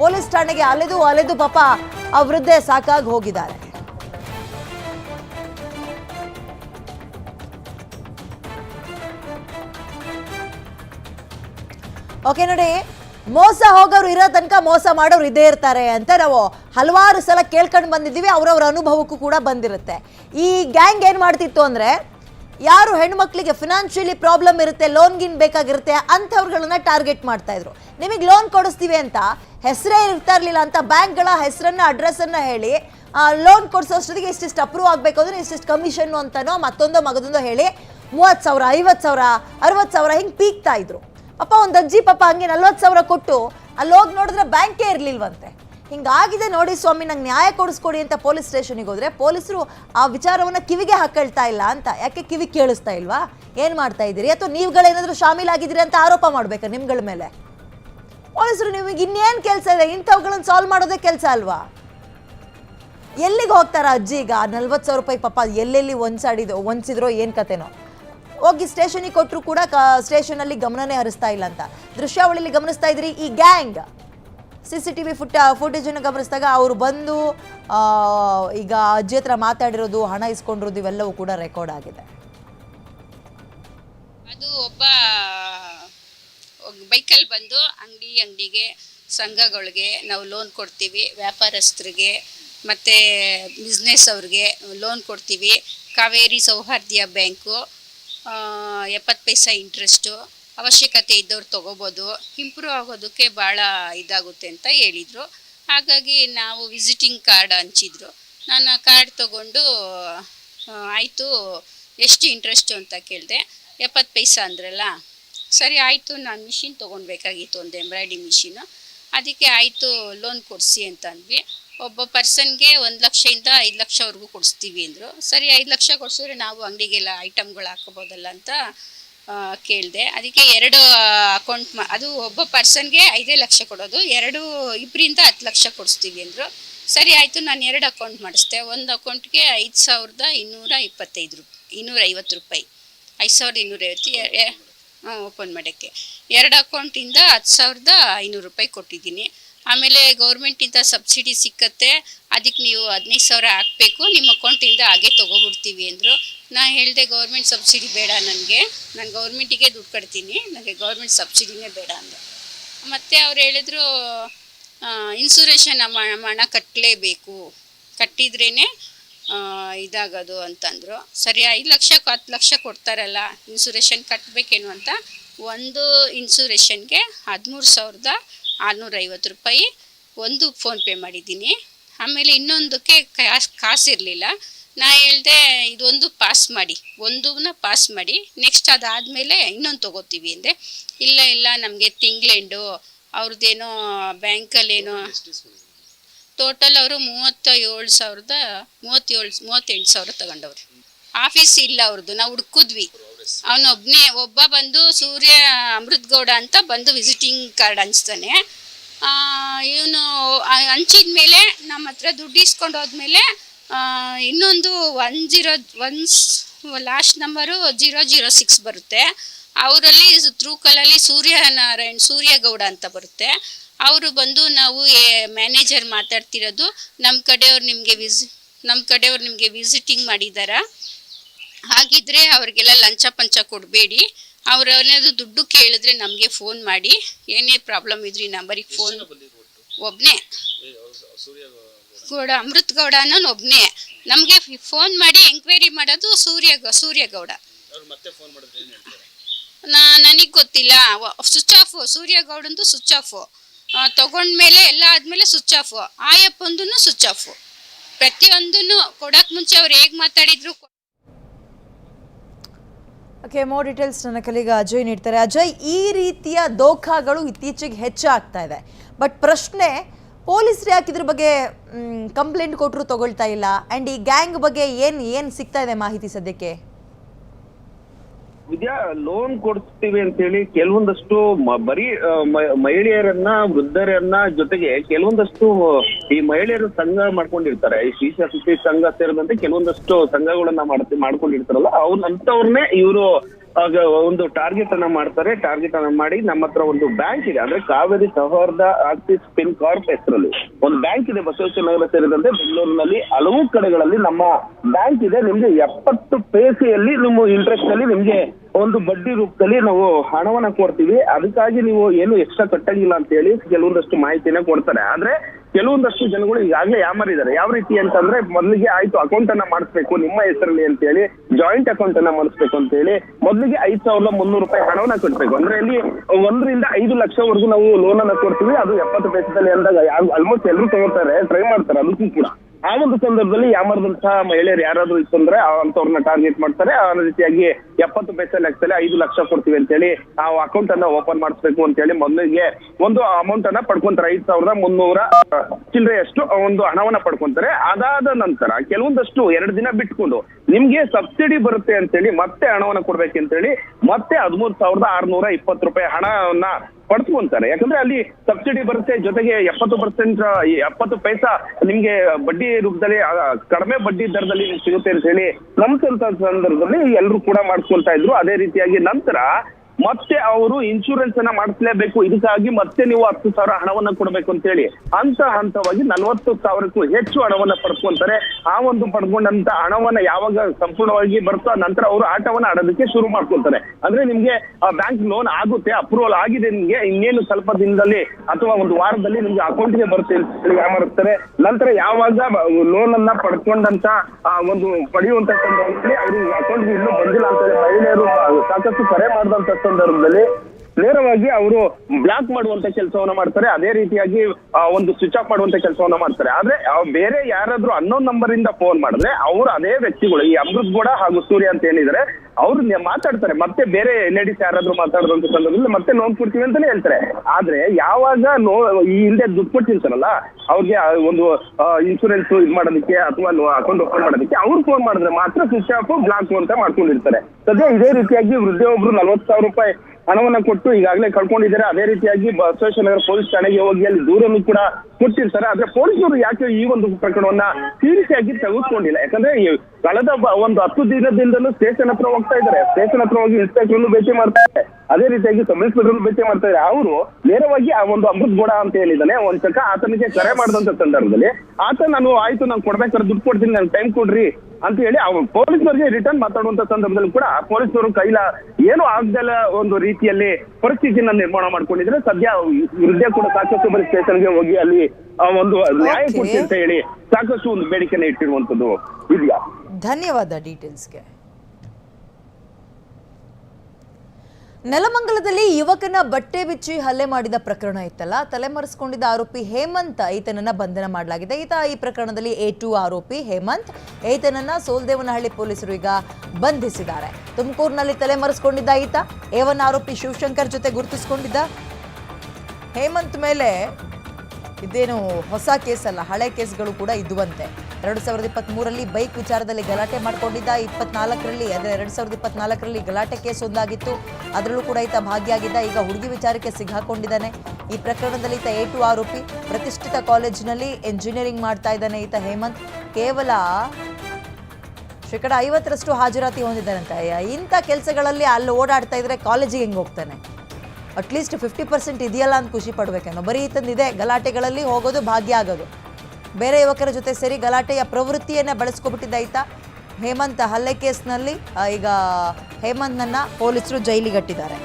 ಪೊಲೀಸ್ ಠಾಣೆಗೆ ಅಲೆದು ಅಲೆದು ಪಾಪ ಆ ವೃದ್ಧೆ ಸಾಕಾಗಿ ಹೋಗಿದ್ದಾರೆ. ಓಕೆ, ನೋಡಿ, ಮೋಸ ಹೋಗೋರು ಇರೋ ತನಕ ಮೋಸ ಮಾಡೋರು ಇದೇ ಇರ್ತಾರೆ ಅಂತ ನಾವು ಹಲವಾರು ಸಲ ಕೇಳ್ಕೊಂಡು ಬಂದಿದ್ದೀವಿ, ಅವರವ್ರ ಅನುಭವಕ್ಕೂ ಕೂಡ ಬಂದಿರುತ್ತೆ. ಈ ಗ್ಯಾಂಗ್ ಏನು ಮಾಡ್ತಿತ್ತು ಅಂದರೆ, ಯಾರು ಹೆಣ್ಮಕ್ಳಿಗೆ ಫಿನಾನ್ಷಿಯಲಿ ಪ್ರಾಬ್ಲಮ್ ಇರುತ್ತೆ ಲೋನ್ ಗಿನ್ ಬೇಕಾಗಿರುತ್ತೆ ಅಂಥವ್ರುಗಳನ್ನ ಟಾರ್ಗೆಟ್ ಮಾಡ್ತಾ ಇದ್ರು. ನಿಮಗೆ ಲೋನ್ ಕೊಡಿಸ್ತೀವಿ ಅಂತ ಹೆಸರೇ ಇರ್ತಾ ಇರಲಿಲ್ಲ ಅಂತ ಬ್ಯಾಂಕ್ಗಳ ಹೆಸರನ್ನು ಅಡ್ರೆಸ್ಸನ್ನು ಹೇಳಿ ಲೋನ್ ಕೊಡಿಸೋಷ್ಟೊತ್ತಿಗೆ ಇಷ್ಟಿಷ್ಟು ಅಪ್ರೂವ್ ಆಗಬೇಕು ಅಂದರೆ ಇಷ್ಟಿಷ್ಟು ಕಮಿಷನ್ನು ಅಂತನೋ ಮತ್ತೊಂದೋ ಮಗದೊಂದೋ ಹೇಳಿ ಮೂವತ್ತು ಸಾವಿರ, ಐವತ್ತು ಸಾವಿರ, ಅರವತ್ತು ಸಾವಿರ ಹಿಂಗೆ ಪೀಕ್ತಾ ಇದ್ರು. ಅಪ್ಪ, ಒಂದು ಅಜ್ಜಿ ಪಾಪ ಹಂಗೆ ನಲ್ವತ್ತು ಸಾವಿರ ಕೊಟ್ಟು ಅಲ್ಲಿ ಹೋಗಿ ನೋಡಿದ್ರೆ ಬ್ಯಾಂಕೇ ಇರಲಿಲ್ವಂತೆ. ಹಿಂಗಾಗಿದೆ ನೋಡಿ ಸ್ವಾಮಿ, ನಂಗೆ ನ್ಯಾಯ ಕೊಡಿಸ್ಕೊಡಿ ಅಂತ ಪೊಲೀಸ್ ಸ್ಟೇಷನಿಗೆ ಹೋದರೆ ಪೊಲೀಸರು ಆ ವಿಚಾರವನ್ನು ಕಿವಿಗೆ ಹಾಕೊಳ್ತಾ ಇಲ್ಲ ಅಂತ. ಯಾಕೆ ಕಿವಿ ಕೇಳಿಸ್ತಾ ಇಲ್ವಾ? ಏನು ಮಾಡ್ತಾ ಇದ್ದೀರಿ? ಅಥವಾ ನೀವುಗಳೇನಾದರೂ ಶಾಮೀಲಾಗಿದ್ದೀರಿ ಅಂತ ಆರೋಪ ಮಾಡಬೇಕಾ ನಿಮ್ಗಳ ಮೇಲೆ? ಪೊಲೀಸರು ನಿಮಗೆ ಇನ್ನೇನು ಕೆಲಸ ಇದೆ? ಇಂಥವುಗಳನ್ನು ಸಾಲ್ವ್ ಮಾಡೋದೇ ಕೆಲಸ ಅಲ್ವಾ? ಎಲ್ಲಿಗೆ ಹೋಗ್ತಾರ ಅಜ್ಜಿ ಈಗ? ನಲ್ವತ್ತು ಸಾವಿರ ರೂಪಾಯಿ ಪಾಪ ಎಲ್ಲೆಲ್ಲಿ ಒಂದ್ಸಾಡಿದೋ ಒಂದ್ಸಿದ್ರೋ ಏನು ಕತೆನೋ? ಹೋಗಿ ಸ್ಟೇಷನಿಗೆ ಕೊಟ್ಟರು ಕೂಡ ಸ್ಟೇಷನಲ್ಲಿ ಗಮನನೇ ಹರಿಸ್ತಾ ಇಲ್ಲ ಅಂತ. ದೃಶ್ಯಾವಳಿಯಲ್ಲಿ ಗಮನಿಸ್ತಾ ಇದ್ರಿ ಈ gang C C T V ಫುಟ ಫುಟೇಜನ್ನು ಗಮನಿಸಿದಾಗ ಅವರು ಬಂದು ಈಗ ಅಜ್ಜಿ ಹತ್ರ ಮಾತಾಡಿರೋದು, ಹಣ ಇಸ್ಕೊಂಡಿರೋದು ಇವೆಲ್ಲವೂ ಕೂಡ ರೆಕಾರ್ಡ್ ಆಗಿದೆ. ಅದು ಒಬ್ಬ ಬೈಕಲ್ಲಿ ಬಂದು ಅಂಗಡಿ ಅಂಗಡಿಗೆ, ಸಂಘಗಳಿಗೆ ನಾವು ಲೋನ್ ಕೊಡ್ತೀವಿ, ವ್ಯಾಪಾರಸ್ಥರಿಗೆ, ಮತ್ತು ಬಿಸ್ನೆಸ್ ಅವ್ರಿಗೆ ಲೋನ್ ಕೊಡ್ತೀವಿ. ಕಾವೇರಿ ಸೌಹಾರ್ದ ಬ್ಯಾಂಕು ಎಪ್ಪತ್ತು ಪೈಸಾ ಇಂಟ್ರೆಸ್ಟು ಅವಶ್ಯಕತೆ ಇದ್ದವ್ರು ತೊಗೋಬೋದು. ಇಂಪ್ರೂವ್ ಆಗೋದಕ್ಕೆ ಭಾಳ ಇದಾಗುತ್ತೆ ಅಂತ ಹೇಳಿದರು. ಹಾಗಾಗಿ ನಾವು ವಿಸಿಟಿಂಗ್ ಕಾರ್ಡ್ ಹಂಚಿದ್ರು. ನಾನು ಆ ಕಾರ್ಡ್ ತೊಗೊಂಡು ಆಯಿತು, ಎಷ್ಟು ಇಂಟ್ರೆಸ್ಟು ಅಂತ ಕೇಳಿದೆ, ಎಪ್ಪತ್ತು ಪೈಸಾ ಅಂದ್ರಲ್ಲ, ಸರಿ ಆಯಿತು, ನಾನು ಮಿಷಿನ್ ತೊಗೊಳ್ಬೇಕಾಗಿತ್ತು ಒಂದು ಎಂಬ್ರಾಯ್ಡಿಂಗ್ ಮಿಷಿನು ಅದಕ್ಕೆ ಆಯಿತು ಲೋನ್ ಕೊಡಿಸಿ ಅಂತ ಅಂದ್ವಿ. ಒಬ್ಬ ಪರ್ಸನ್ಗೆ ಒಂದು ಲಕ್ಷದಿಂದ ಐದು ಲಕ್ಷವರೆಗೂ ಕೊಡಿಸ್ತೀವಿ ಅಂದರು. ಸರಿ, ಐದು ಲಕ್ಷ ಕೊಡಿಸಿದ್ರೆ ನಾವು ಅಂಗಡಿಗೆಲ್ಲ ಐಟಮ್ಗಳು ಹಾಕೋಬೋದಲ್ಲ ಅಂತ ಕೇಳಿದೆ. ಅದಕ್ಕೆ ಎರಡು ಅಕೌಂಟ್ ಮಾ, ಅದು ಒಬ್ಬ ಪರ್ಸನ್ಗೆ ಐದೇ ಲಕ್ಷ ಕೊಡೋದು, ಎರಡು ಇಬ್ಬರಿಂದ ಹತ್ತು ಲಕ್ಷ ಕೊಡಿಸ್ತೀವಿ ಅಂದರು. ಸರಿ, ಆಯಿತು, ನಾನು ಎರಡು ಅಕೌಂಟ್ ಮಾಡಿಸ್ದೆ. ಒಂದು ಅಕೌಂಟ್ಗೆ ಐದು ಸಾವಿರದ ಇನ್ನೂರ ಇಪ್ಪತ್ತೈದು ರೂಪಾಯಿ ಇನ್ನೂರ ಐವತ್ತು ರೂಪಾಯಿ. ಐದು ಸಾವಿರದ ಇನ್ನೂರೈವತ್ತು ಹಾಂ ಓಪನ್ ಮಾಡೋಕ್ಕೆ. ಎರಡು ಅಕೌಂಟಿಂದ ಹತ್ತು ಸಾವಿರದ ಐನೂರು ರೂಪಾಯಿ ಕೊಟ್ಟಿದ್ದೀನಿ. ಆಮೇಲೆ ಗೌರ್ಮೆಂಟಿಂದ ಸಬ್ಸಿಡಿ ಸಿಕ್ಕತ್ತೆ, ಅದಕ್ಕೆ ನೀವು ಹದಿನೈದು ಸಾವಿರ ಹಾಕಬೇಕು, ನಿಮ್ಮ ಅಕೌಂಟಿಂದ ಹಾಗೆ ತೊಗೊಬಿಡ್ತೀವಿ ಅಂದರು. ನಾ ಹೇಳಿದೆ ಗೌರ್ಮೆಂಟ್ ಸಬ್ಸಿಡಿ ಬೇಡ ನನಗೆ, ನಾನು ಗೌರ್ಮೆಂಟಿಗೆ ದುಡ್ಡು ಕಟ್ತೀನಿ ನನಗೆ ಗೌರ್ಮೆಂಟ್ ಸಬ್ಸಿಡಿನೇ ಬೇಡ ಅಂದೆ ಮತ್ತು ಅವ್ರು ಹೇಳಿದ್ರು ಇನ್ಸೂರೆನ್ಷನ್ ಹಣ ಕಟ್ಟಲೇಬೇಕು ಕಟ್ಟಿದ್ರೇ ಇದಾಗೋದು ಅಂತಂದರು. ಸರಿ, ಐದು ಲಕ್ಷ ಹತ್ತು ಲಕ್ಷ ಕೊಡ್ತಾರಲ್ಲ ಇನ್ಸೂರೇಷನ್ ಕಟ್ಟಬೇಕೇನು ಅಂತ, ಒಂದು ಇನ್ಸೂರೇಷನ್ಗೆ ಹದಿಮೂರು ಸಾವಿರದ ಆರುನೂರೈವತ್ತು ರೂಪಾಯಿ ಒಂದು ಫೋನ್ಪೇ ಮಾಡಿದ್ದೀನಿ. ಆಮೇಲೆ ಇನ್ನೊಂದಕ್ಕೆ ಕಾಸು ಇರಲಿಲ್ಲ ನಾ ಹೇಳಿದೆ ಇದೊಂದು ಪಾಸ್ ಮಾಡಿ ಒಂದನ್ನ ಪಾಸ್ ಮಾಡಿ, ನೆಕ್ಸ್ಟ್ ಅದಾದಮೇಲೆ ಇನ್ನೊಂದು ತೊಗೋತೀವಿ ಅಂದೆ. ಇಲ್ಲ ಇಲ್ಲ, ನಮಗೆ ತಿಂಗ್ಳೆಂಡು ಅವ್ರದ್ದೇನೋ ಬ್ಯಾಂಕಲ್ಲೇನೋ ಟೋಟಲ್ ಅವರು ಮೂವತ್ತ ಏಳು ಸಾವಿರದ, ಮೂವತ್ತೇಳು, ಮೂವತ್ತೆಂಟು ಸಾವಿರ ತಗೊಂಡವ್ರು. ಆಫೀಸ್ ಇಲ್ಲ ಅವ್ರದ್ದು ನಾವು ಹುಡ್ಕಿದ್ವಿ. ಅವನೊಬ್ಬನೇ ಒಬ್ಬ ಬಂದು ಸೂರ್ಯ ಅಮೃತ್ ಗೌಡ ಅಂತ ಬಂದು ವಿಸಿಟಿಂಗ್ ಕಾರ್ಡ್ ಹಂಚ್ತಾನೆ. ಇವನು ಹಂಚಿದ ಮೇಲೆ ನಮ್ಮ ಹತ್ರ ದುಡ್ಡು ಇಸ್ಕೊಂಡು ಹೋದ್ಮೇಲೆ ಇನ್ನೊಂದು one zero ones last number zero zero six ಬರುತ್ತೆ. ಅವರಲ್ಲಿ ತ್ರೂಕಲಲ್ಲಿ ಸೂರ್ಯನಾರಾಯಣ್ ಸೂರ್ಯಗೌಡ ಅಂತ ಬರುತ್ತೆ. ಅವರು ಬಂದು ನಾವು ಮ್ಯಾನೇಜರ್ ಮಾತಾಡ್ತಿರೋದು. ನಮ್ಮ ಕಡೆಯವ್ರು ನಿಮಗೆ ವಿಸಿ ನಮ್ಮ ಕಡೆಯವ್ರು ನಿಮಗೆ ವಿಸಿಟಿಂಗ್ ಮಾಡಿದಾರಾ ಹಾಗಿದ್ರೆ ಅವ್ರಿಗೆಲ್ಲ ಲಂಚ ಪಂಚ ಕೊಡಬೇಡಿ. ಅವ್ರು ಏನಾದ್ರು ದುಡ್ಡು ಕೇಳಿದ್ರೆ ನಮಗೆ ಫೋನ್ ಮಾಡಿ. ಏನೇ ಪ್ರಾಬ್ಲಮ್ ಇದ್ರಿ ಈ ನಂಬರಿಗೆ ಫೋನ್ ಒಬ್ಬನೇ ಗೌಡ, ಅಮೃತ್ ಗೌಡ ಅನ್ನೋನು ಒಬ್ಬನೇ ನಮಗೆ ಫೋನ್ ಮಾಡಿ ಎಂಕ್ವೈರಿ ಮಾಡೋದು ಸೂರ್ಯ ಸೂರ್ಯ ಸೂರ್ಯಗೌಡ ನಾ, ನನಗೆ ಗೊತ್ತಿಲ್ಲ. ಸ್ವಿಚ್ ಆಫ್ ಸೂರ್ಯಗೌಡಂದು ಸ್ವಿಚ್ ಆಫ್ ತಗೊಂಡ್ಮೇಲೆ ಎಲ್ಲ ಆದ್ಮೇಲೆ ಸ್ವಿಚ್ ಆಫ್ ಆಯಪ್ಪಂದು ಸ್ವಿಚ್ ಆಫ್ ಪ್ರತಿಯೊಂದನ್ನು ಕೊಡಕ್ ಮುಂಚೆ ಅವ್ರು ಹೇಗ್ ಮಾತಾಡಿದ್ರು ಓಕೆ ಮೋರ್ ಡೀಟೇಲ್ಸ್ ನನ್ನ ಕಲೀಗ ಅಜಯ್ ನೀಡ್ತಾರೆ. ಅಜಯ್, ಈ ರೀತಿಯ ದೋಖಾಗಳು ಇತ್ತೀಚೆಗೆ ಹೆಚ್ಚಾಗ್ತಾ ಇದೆ. ಬಟ್ ಪ್ರಶ್ನೆ, ಪೊಲೀಸರು ಯಾಕೆ ಇದ್ರ ಬಗ್ಗೆ ಕಂಪ್ಲೇಂಟ್ ಕೊಟ್ಟರು ತಗೊಳ್ತಾ ಇಲ್ಲ? ಆ್ಯಂಡ್ ಈ ಗ್ಯಾಂಗ್ ಬಗ್ಗೆ ಏನು ಏನು ಸಿಗ್ತಾ ಇದೆ ಮಾಹಿತಿ ಸದ್ಯಕ್ಕೆ? ವಿದ್ಯಾ ಲೋನ್ ಕೊಡ್ತೀವಿ ಅಂತ ಹೇಳಿ ಕೆಲವೊಂದಷ್ಟು ಬರೀ ಮಹಿಳೆಯರನ್ನ, ವೃದ್ಧರನ್ನ ಜೊತೆಗೆ ಕೆಲವೊಂದಷ್ಟು ಈ ಮಹಿಳೆಯರು ಸಂಘ ಮಾಡ್ಕೊಂಡಿರ್ತಾರೆ. ಈ ಶಕ್ತಿ ಸಂಘ ಸೇರಿದಂತೆ ಕೆಲವೊಂದಷ್ಟು ಸಂಘಗಳನ್ನ ಮಾಡ್ತಿ, ಮಾಡ್ಕೊಂಡಿರ್ತಾರಲ್ಲ ಅವ್ರ ಅಂತವ್ರನ್ನೇ ಇವರು ಒಂದು ಟಾರ್ಗೆಟ್ ಅನ್ನ ಮಾಡ್ತಾರೆ. ಟಾರ್ಗೆಟ್ ಅನ್ನ ಮಾಡಿ ನಮ್ಮ ಹತ್ರ ಒಂದು ಬ್ಯಾಂಕ್ ಇದೆ. ಅಂದ್ರೆ ಕಾವೇರಿ ಸೌಹಾರ್ದ ಆಕ್ಸಿಸ್ ಪಿನ್ ಕಾರ್ಪ್ ಹೆಸರಲ್ಲಿ. ಒಂದು ಬ್ಯಾಂಕ್ ಇದೆ. ಬಸವೇಶ್ವರ ಸೇರಿದಂತೆ ಬೆಂಗಳೂರಿನಲ್ಲಿ ಹಲವು ಕಡೆಗಳಲ್ಲಿ ನಮ್ಮ ಬ್ಯಾಂಕ್ ಇದೆ. ನಿಮ್ಗೆ ಎಪ್ಪತ್ತು ಪೇಸೆಯಲ್ಲಿ ನಿಮ್ಮ ಇಂಟ್ರೆಸ್ಟ್ನಲ್ಲಿ ನಿಮ್ಗೆ ಒಂದು ಬಡ್ಡಿ ರೂಪದಲ್ಲಿ ನಾವು ಹಣವನ್ನ ಕೊಡ್ತೀವಿ. ಅದಕ್ಕಾಗಿ ನೀವು ಏನು ಎಕ್ಸ್ಟ್ರಾ ಕಟ್ಟಂಗಿಲ್ಲ ಅಂತ ಹೇಳಿ ಕೆಲವೊಂದಷ್ಟು ಮಾಹಿತಿನ ಕೊಡ್ತಾರೆ. ಆದ್ರೆ ಕೆಲವೊಂದಷ್ಟು ಜನಗಳು ಈಗಾಗಲೇ ಯಾಮರಿದ್ದಾರೆ ಯಾವ ರೀತಿ ಅಂತಂದ್ರೆ ಮೊದಲಿಗೆ ಆಯ್ತು ಅಕೌಂಟ್ ಅನ್ನ ಮಾಡಿಸ್ಬೇಕು, ನಿಮ್ಮ ಹೆಸರಲ್ಲಿ ಅಂತ ಹೇಳಿ ಜಾಯಿಂಟ್ ಅಕೌಂಟ್ ಅನ್ನ ಮಾಡಿಸ್ಬೇಕು ಅಂತ ಹೇಳಿ ಮೊದಲಿಗೆ ಐದ್ ಸಾವಿರದ ಮುನ್ನೂರು ರೂಪಾಯಿ ಹಣವನ್ನ ಕಟ್ಟಬೇಕು ಅಂದ್ರೆ ಅಲ್ಲಿ ಒಂದರಿಂದ ಐದು ಲಕ್ಷವರೆಗೂ ನಾವು ಲೋನ್ ಅನ್ನ ಕೊಡ್ತೀವಿ, ಅದು ಎಪ್ಪತ್ತು ಪೈಸದಲ್ಲಿ ಅಂದಾಗ ಆಲ್ಮೋಸ್ಟ್ ಎಲ್ಲರೂ ತಗೋತಾರೆ ಟ್ರೈ ಮಾಡ್ತಾರೆ, ಅದಕ್ಕೂ ಕೂಡ. ಆ ಒಂದು ಸಂದರ್ಭದಲ್ಲಿ ಯಾಮರದಂತಹ ಮಹಿಳೆಯರು ಯಾರಾದ್ರೂ ಇತ್ತಂದ್ರೆ ಅಂತವ್ರನ್ನ ಟಾರ್ಗೆಟ್ ಮಾಡ್ತಾರೆ. ಆ ರೀತಿಯಾಗಿ ಎಪ್ಪತ್ತು ಪೈಸೆ ಲೆಕ್ಕದಲ್ಲಿ ಐದು ಲಕ್ಷ ಕೊಡ್ತೀವಿ ಅಂತೇಳಿ ಆ ಅಕೌಂಟ್ ಅನ್ನ ಓಪನ್ ಮಾಡಿಸ್ಬೇಕು ಅಂತೇಳಿ ಮೊದಲಿಗೆ ಒಂದು ಅಮೌಂಟ್ ಅನ್ನ ಪಡ್ಕೊಂತಾರೆ. ಐದು ಸಾವಿರದ ಮುನ್ನೂರ ಚಿಲ್ಲರೆಯಷ್ಟು ಒಂದು ಹಣವನ್ನ ಪಡ್ಕೊಂತಾರೆ. ಅದಾದ ನಂತರ ಕೆಲವೊಂದಷ್ಟು ಎರಡು ದಿನ ಬಿಟ್ಕೊಂಡು ನಿಮ್ಗೆ ಸಬ್ಸಿಡಿ ಬರುತ್ತೆ ಅಂತೇಳಿ ಮತ್ತೆ ಹಣವನ್ನ ಕೊಡ್ಬೇಕಂತೇಳಿ ಮತ್ತೆ ಹದಿಮೂರು ಸಾವಿರದ ಆರ್ನೂರ ಇಪ್ಪತ್ತು ರೂಪಾಯಿ ಹಣವನ್ನ ಪಡ್ಕೊಂತಾರೆ ಯಾಕಂದ್ರೆ ಅಲ್ಲಿ ಸಬ್ಸಿಡಿ ಬರುತ್ತೆ, ಜೊತೆಗೆ ಎಪ್ಪತ್ತು ಪರ್ಸೆಂಟ್ ಎಪ್ಪತ್ತು ಪೈಸಾ ನಿಮ್ಗೆ ಬಡ್ಡಿ ರೂಪದಲ್ಲಿ ಕಡಿಮೆ ಬಡ್ಡಿ ದರದಲ್ಲಿ ಸಿಗುತ್ತೆ ಅಂತ ಹೇಳಿ ನಂಬಿಸಂತ ಸಂದರ್ಭದಲ್ಲಿ ಎಲ್ಲರೂ ಕೂಡ ಮಾಡ್ಕೊಳ್ತಾ ಇದ್ರು. ಅದೇ ರೀತಿಯಾಗಿ ನಂತರ ಮತ್ತೆ ಅವರು ಇನ್ಶೂರೆನ್ಸ್ ಅನ್ನ ಮಾಡಿಸ್ಲೇಬೇಕು, ಇದಕ್ಕಾಗಿ ಮತ್ತೆ ನೀವು ಹತ್ತು ಸಾವಿರ ಹಣವನ್ನ ಕೊಡಬೇಕು ಅಂತ ಹೇಳಿ ಹಂತ ಹಂತವಾಗಿ ನಲವತ್ತು ಸಾವಿರಕ್ಕೂ ಹೆಚ್ಚು ಹಣವನ್ನ ಪಡ್ಕೊಂತಾರೆ. ಆ ಒಂದು ಪಡ್ಕೊಂಡಂತ ಹಣವನ್ನ ಯಾವಾಗ ಸಂಪೂರ್ಣವಾಗಿ ಬರ್ತಾ ನಂತರ ಅವರು ಆಟವನ್ನ ಆಡೋದಕ್ಕೆ ಶುರು ಮಾಡ್ಕೊಳ್ತಾರೆ ಅಂದ್ರೆ ನಿಮ್ಗೆ ಬ್ಯಾಂಕ್ ಲೋನ್ ಆಗುತ್ತೆ ಅಪ್ರೂವಲ್ ಆಗಿದೆ ನಿಮ್ಗೆ, ಇನ್ನೇನು ಸ್ವಲ್ಪ ದಿನದಲ್ಲಿ ಅಥವಾ ಒಂದು ವಾರದಲ್ಲಿ ನಿಮ್ಗೆ ಅಕೌಂಟ್ಗೆ ಬರುತ್ತೆ ಅಂತ ಹೇಳಿ ಯಾಮಾರಿಸ್ತಾರೆ ನಂತರ ಯಾವಾಗ ಲೋನ್ ಅನ್ನ ಪಡ್ಕೊಂಡಂತ ಒಂದು ಪಡೆಯುವಂತ ಸಂದರ್ಭದಲ್ಲಿ ಅವರು ಅಕೌಂಟ್ಗೆ ಇನ್ನೂ ಬಂದಿಲ್ಲ ಅಂತ ಹೇಳಿ ಮಹಿಳೆಯರು ಸಾಕಷ್ಟು ಕರೆ ಮಾಡಿದಂತ ಸಂದರ್ಭದಲ್ಲಿ ನೇರವಾಗಿ ಅವರು ಬ್ಲಾಕ್ ಮಾಡುವಂತ ಕೆಲಸವನ್ನ ಮಾಡ್ತಾರೆ. ಅದೇ ರೀತಿಯಾಗಿ ಒಂದು ಸ್ವಿಚ್ ಆಫ್ ಮಾಡುವಂತ ಕೆಲಸವನ್ನ ಮಾಡ್ತಾರೆ. ಆದ್ರೆ ಬೇರೆ ಯಾರಾದ್ರೂ ಅನ್ನೋನ್ ನಂಬರ್ ಇಂದ ಫೋನ್ ಮಾಡಿದ್ರೆ, ಅವರು ಅದೇ ವ್ಯಕ್ತಿಗಳು, ಈ ಅಮೃತ್ ಗೌಡ ಹಾಗೂ ಸೂರ್ಯ ಅಂತ ಏನಿದ್ರೆ, ಅವ್ರು ಮಾತಾಡ್ತಾರೆ. ಮತ್ತೆ ಬೇರೆ ಲೇಡೀಸ್ ಯಾರಾದ್ರೂ ಮಾತಾಡೋದಂತ ಸಂದರ್ಭದಲ್ಲಿ ಮತ್ತೆ ಲೋನ್ ಕೊಡ್ತೀವಿ ಅಂತಾನೆ ಹೇಳ್ತಾರೆ. ಆದ್ರೆ, ಯಾವಾಗ ನೋ, ಈ ಹಿಂದೆ ದುಡ್ಡು ಕೊಟ್ಟಿರ್ತಾರಲ್ಲ ಅವ್ರಿಗೆ ಒಂದು ಇನ್ಶೂರೆನ್ಸ್ ಇದು ಮಾಡೋದಕ್ಕೆ ಅಥವಾ ಅಕೌಂಟ್ ಓಪನ್ ಮಾಡೋದಕ್ಕೆ, ಅವ್ರು ಫೋನ್ ಮಾಡಿದ್ರೆ ಮಾತ್ರ ಸ್ವಿಚ್ ಆಫ್ ಬ್ಲಾಕ್ ಅಂತ ಮಾಡ್ಕೊಂಡಿರ್ತಾರೆ. ಸದ್ಯ ಇದೇ ರೀತಿಯಾಗಿ ವೃದ್ಧೆ ಒಬ್ರು ನಲ್ವತ್ತು ಸಾವಿರ ರೂಪಾಯಿ ಹಣವನ್ನ ಕೊಟ್ಟು ಈಗಾಗಲೇ ಕಳ್ಕೊಂಡಿದ್ದಾರೆ. ಅದೇ ರೀತಿಯಾಗಿ ಬಸವೇಶ್ವರ ನಗರ ಪೊಲೀಸ್ ಠಾಣೆಗೆ ಹೋಗಿ ಅಲ್ಲಿ ದೂರನ್ನು ಕೂಡ ಕೊಟ್ಟಿರ್ತಾರೆ ಆದ್ರೆ ಪೊಲೀಸರು ಯಾಕೆ ಈ ಒಂದು ಪ್ರಕರಣವನ್ನ ಸೀರಿಯಸ್ ತೆಗೆದುಕೊಂಡಿಲ್ಲ? ಯಾಕಂದ್ರೆ ಕಳೆದ ಒಂದು ಹತ್ತು ದಿನದಿಂದಲೂ ಸ್ಟೇಷನ್ ಹತ್ರ ಹೋಗ್ತಾ ಇದ್ದಾರೆ. ಸ್ಟೇಷನ್ ಹತ್ರ ಹೋಗಿ ಇನ್ಸ್ಪೆಕ್ಟರ್ ಭೇಟಿ ಮಾಡ್ತಾರೆ ಅದೇ ರೀತಿಯಾಗಿ ಸಬ್ ಭೇಟಿ ಮಾಡ್ತಾ ಇದ್ದಾರೆ. ಅವರು ನೇರವಾಗಿ ಆ ಒಂದು ಅಮೃತ್ ಗೋಡ ಅಂತ ಹೇಳಿದಾನೆ ಒಂದ್ ಚಕ ಆತನಿಗೆ ಕರೆ ಮಾಡಿದಂತ ಸಂದರ್ಭದಲ್ಲಿ, ಆತ ನಾನು ಆಯ್ತು ನಾನು ಕೊಡ್ಬೇಕಾದ್ರೆ ದುಡ್ಡು ಕೊಡ್ತೀನಿ ನಾನು ಟೈಮ್ ಕೊಡ್ರಿ. ಅಂತ ಹೇಳಿ ಅವ್ರು ಪೊಲೀಸರಿಗೆ ರಿಟರ್ನ್ ಮಾತಾಡುವಂತ ಸಂದರ್ಭದಲ್ಲಿ ಕೂಡ ಪೊಲೀಸರು ಕೈಲ ಏನು ಆಗದಲ್ಲ ಒಂದು ರೀತಿಯಲ್ಲಿ ಪರಿಸ್ಥಿತಿನ ನಿರ್ಮಾಣ ಮಾಡ್ಕೊಂಡಿದ್ರೆ ಸದ್ಯ ವೃದ್ಧ ಕೂಡ ಸಾಕಷ್ಟು ಬರೀ ಸ್ಟೇಷನ್ಗೆ ಹೋಗಿ ಅಲ್ಲಿ ಒಂದು ನ್ಯಾಯ ಕೊಡ್ತೀವಿ ಅಂತ ಹೇಳಿ ಸಾಕಷ್ಟು ಒಂದು ಬೇಡಿಕೆನ ಇಟ್ಟಿರುವಂತದ್ದು ಇದೆಯಾ? ಧನ್ಯವಾದ ಡೀಟೇಲ್ಸ್ಗೆ ನೆಲಮಂಗಲದಲ್ಲಿ ಯುವಕನ ಬಟ್ಟೆ ಬಿಚ್ಚಿ ಹಲ್ಲೆ ಮಾಡಿದ ಪ್ರಕರಣ ಇತ್ತಲ್ಲ. ತಲೆಮರೆಸಿಕೊಂಡಿದ್ದ ಆರೋಪಿ ಹೇಮಂತ್ ಈತನನ್ನ ಬಂಧನ ಮಾಡಲಾಗಿದೆ. ಈತ ಈ ಪ್ರಕರಣದಲ್ಲಿ ಎ ಟು ಆರೋಪಿ ಹೇಮಂತ್. ಈತನನ್ನ ಸೋಲ್ದೇವನಹಳ್ಳಿ ಪೊಲೀಸರು ಈಗ ಬಂಧಿಸಿದ್ದಾರೆ. ತುಮಕೂರಿನಲ್ಲಿ ತಲೆಮರೆಸಿಕೊಂಡಿದ್ದ ಈತ ಎ ಒನ್ ಆರೋಪಿ ಶಿವಶಂಕರ್ ಜೊತೆ ಗುರುತಿಸಿಕೊಂಡಿದ್ದ. ಹೇಮಂತ್ ಮೇಲೆ ಇದೇನು ಹೊಸ ಕೇಸ್ ಅಲ್ಲ ಹಳೆ ಕೇಸ್ಗಳು ಕೂಡ ಇದ್ದುವಂತೆ ಎರಡು ಸಾವಿರದ ಇಪ್ಪತ್ತ್ಮೂರರಲ್ಲಿ ಬೈಕ್ ವಿಚಾರದಲ್ಲಿ ಗಲಾಟೆ ಮಾಡಿಕೊಂಡಿದ್ದ ಇಪ್ಪತ್ನಾಲ್ಕರಲ್ಲಿ, ಅಂದರೆ ಎರಡು ಸಾವಿರದ ಇಪ್ಪತ್ನಾಲ್ಕರಲ್ಲಿ ಗಲಾಟೆ ಕೇಸ್ ಒಂದಾಗಿತ್ತು. ಅದರಲ್ಲೂ ಕೂಡ ಈತ ಭಾಗಿಯಾಗಿದ್ದ. ಈಗ ಹುಡುಗಿ ವಿಚಾರಕ್ಕೆ ಸಿಗಾಕೊಂಡಿದ್ದಾನೆ ಈ ಪ್ರಕರಣದಲ್ಲಿ ಈತ ಎ ಟು ಆರೋಪಿ. ಪ್ರತಿಷ್ಠಿತ ಕಾಲೇಜಿನಲ್ಲಿ ಎಂಜಿನಿಯರಿಂಗ್ ಮಾಡ್ತಾ ಇದ್ದಾನೆ ಈತ ಹೇಮಂತ್. ಕೇವಲ ಶೇಕಡ ಐವತ್ತರಷ್ಟು ಹಾಜರಾತಿ ಹೊಂದಿದ್ದಾನಂತೆ. ಇಂಥ ಕೆಲಸಗಳಲ್ಲಿ ಅಲ್ಲಿ ಓಡಾಡ್ತಾ ಇದ್ರೆ ಕಾಲೇಜಿಗೆ ಹೆಂಗೆ ಹೋಗ್ತಾನೆ? ಅಟ್ಲೀಸ್ಟ್ ಫಿಫ್ಟಿ ಪರ್ಸೆಂಟ್ ಇದೆಯಲ್ಲ ಅಂತ ಖುಷಿ ಪಡ್ಬೇಕೇನೋ. ಬರೀ ಈತಂದಿದೆ. ಗಲಾಟೆಗಳಲ್ಲಿ ಹೋಗೋದು ಭಾಗ್ಯ ಆಗೋದು ಬೇರೆ ಯುವಕರ ಜೊತೆ ಸೇರಿ ಗಲಾಟೆಯ ಪ್ರವೃತ್ತಿಯನ್ನೇ ಬಳಸ್ಕೊಬಿಟ್ಟಿದ್ದ ಈತ. ಹೇಮಂತ್ ಹಲ್ಲೆ ಕೇಸ್ನಲ್ಲಿ ಈಗ ಹೇಮಂತ್ನನ್ನ ಪೊಲೀಸರು ಜೈಲಿಗಟ್ಟಿದ್ದಾರೆ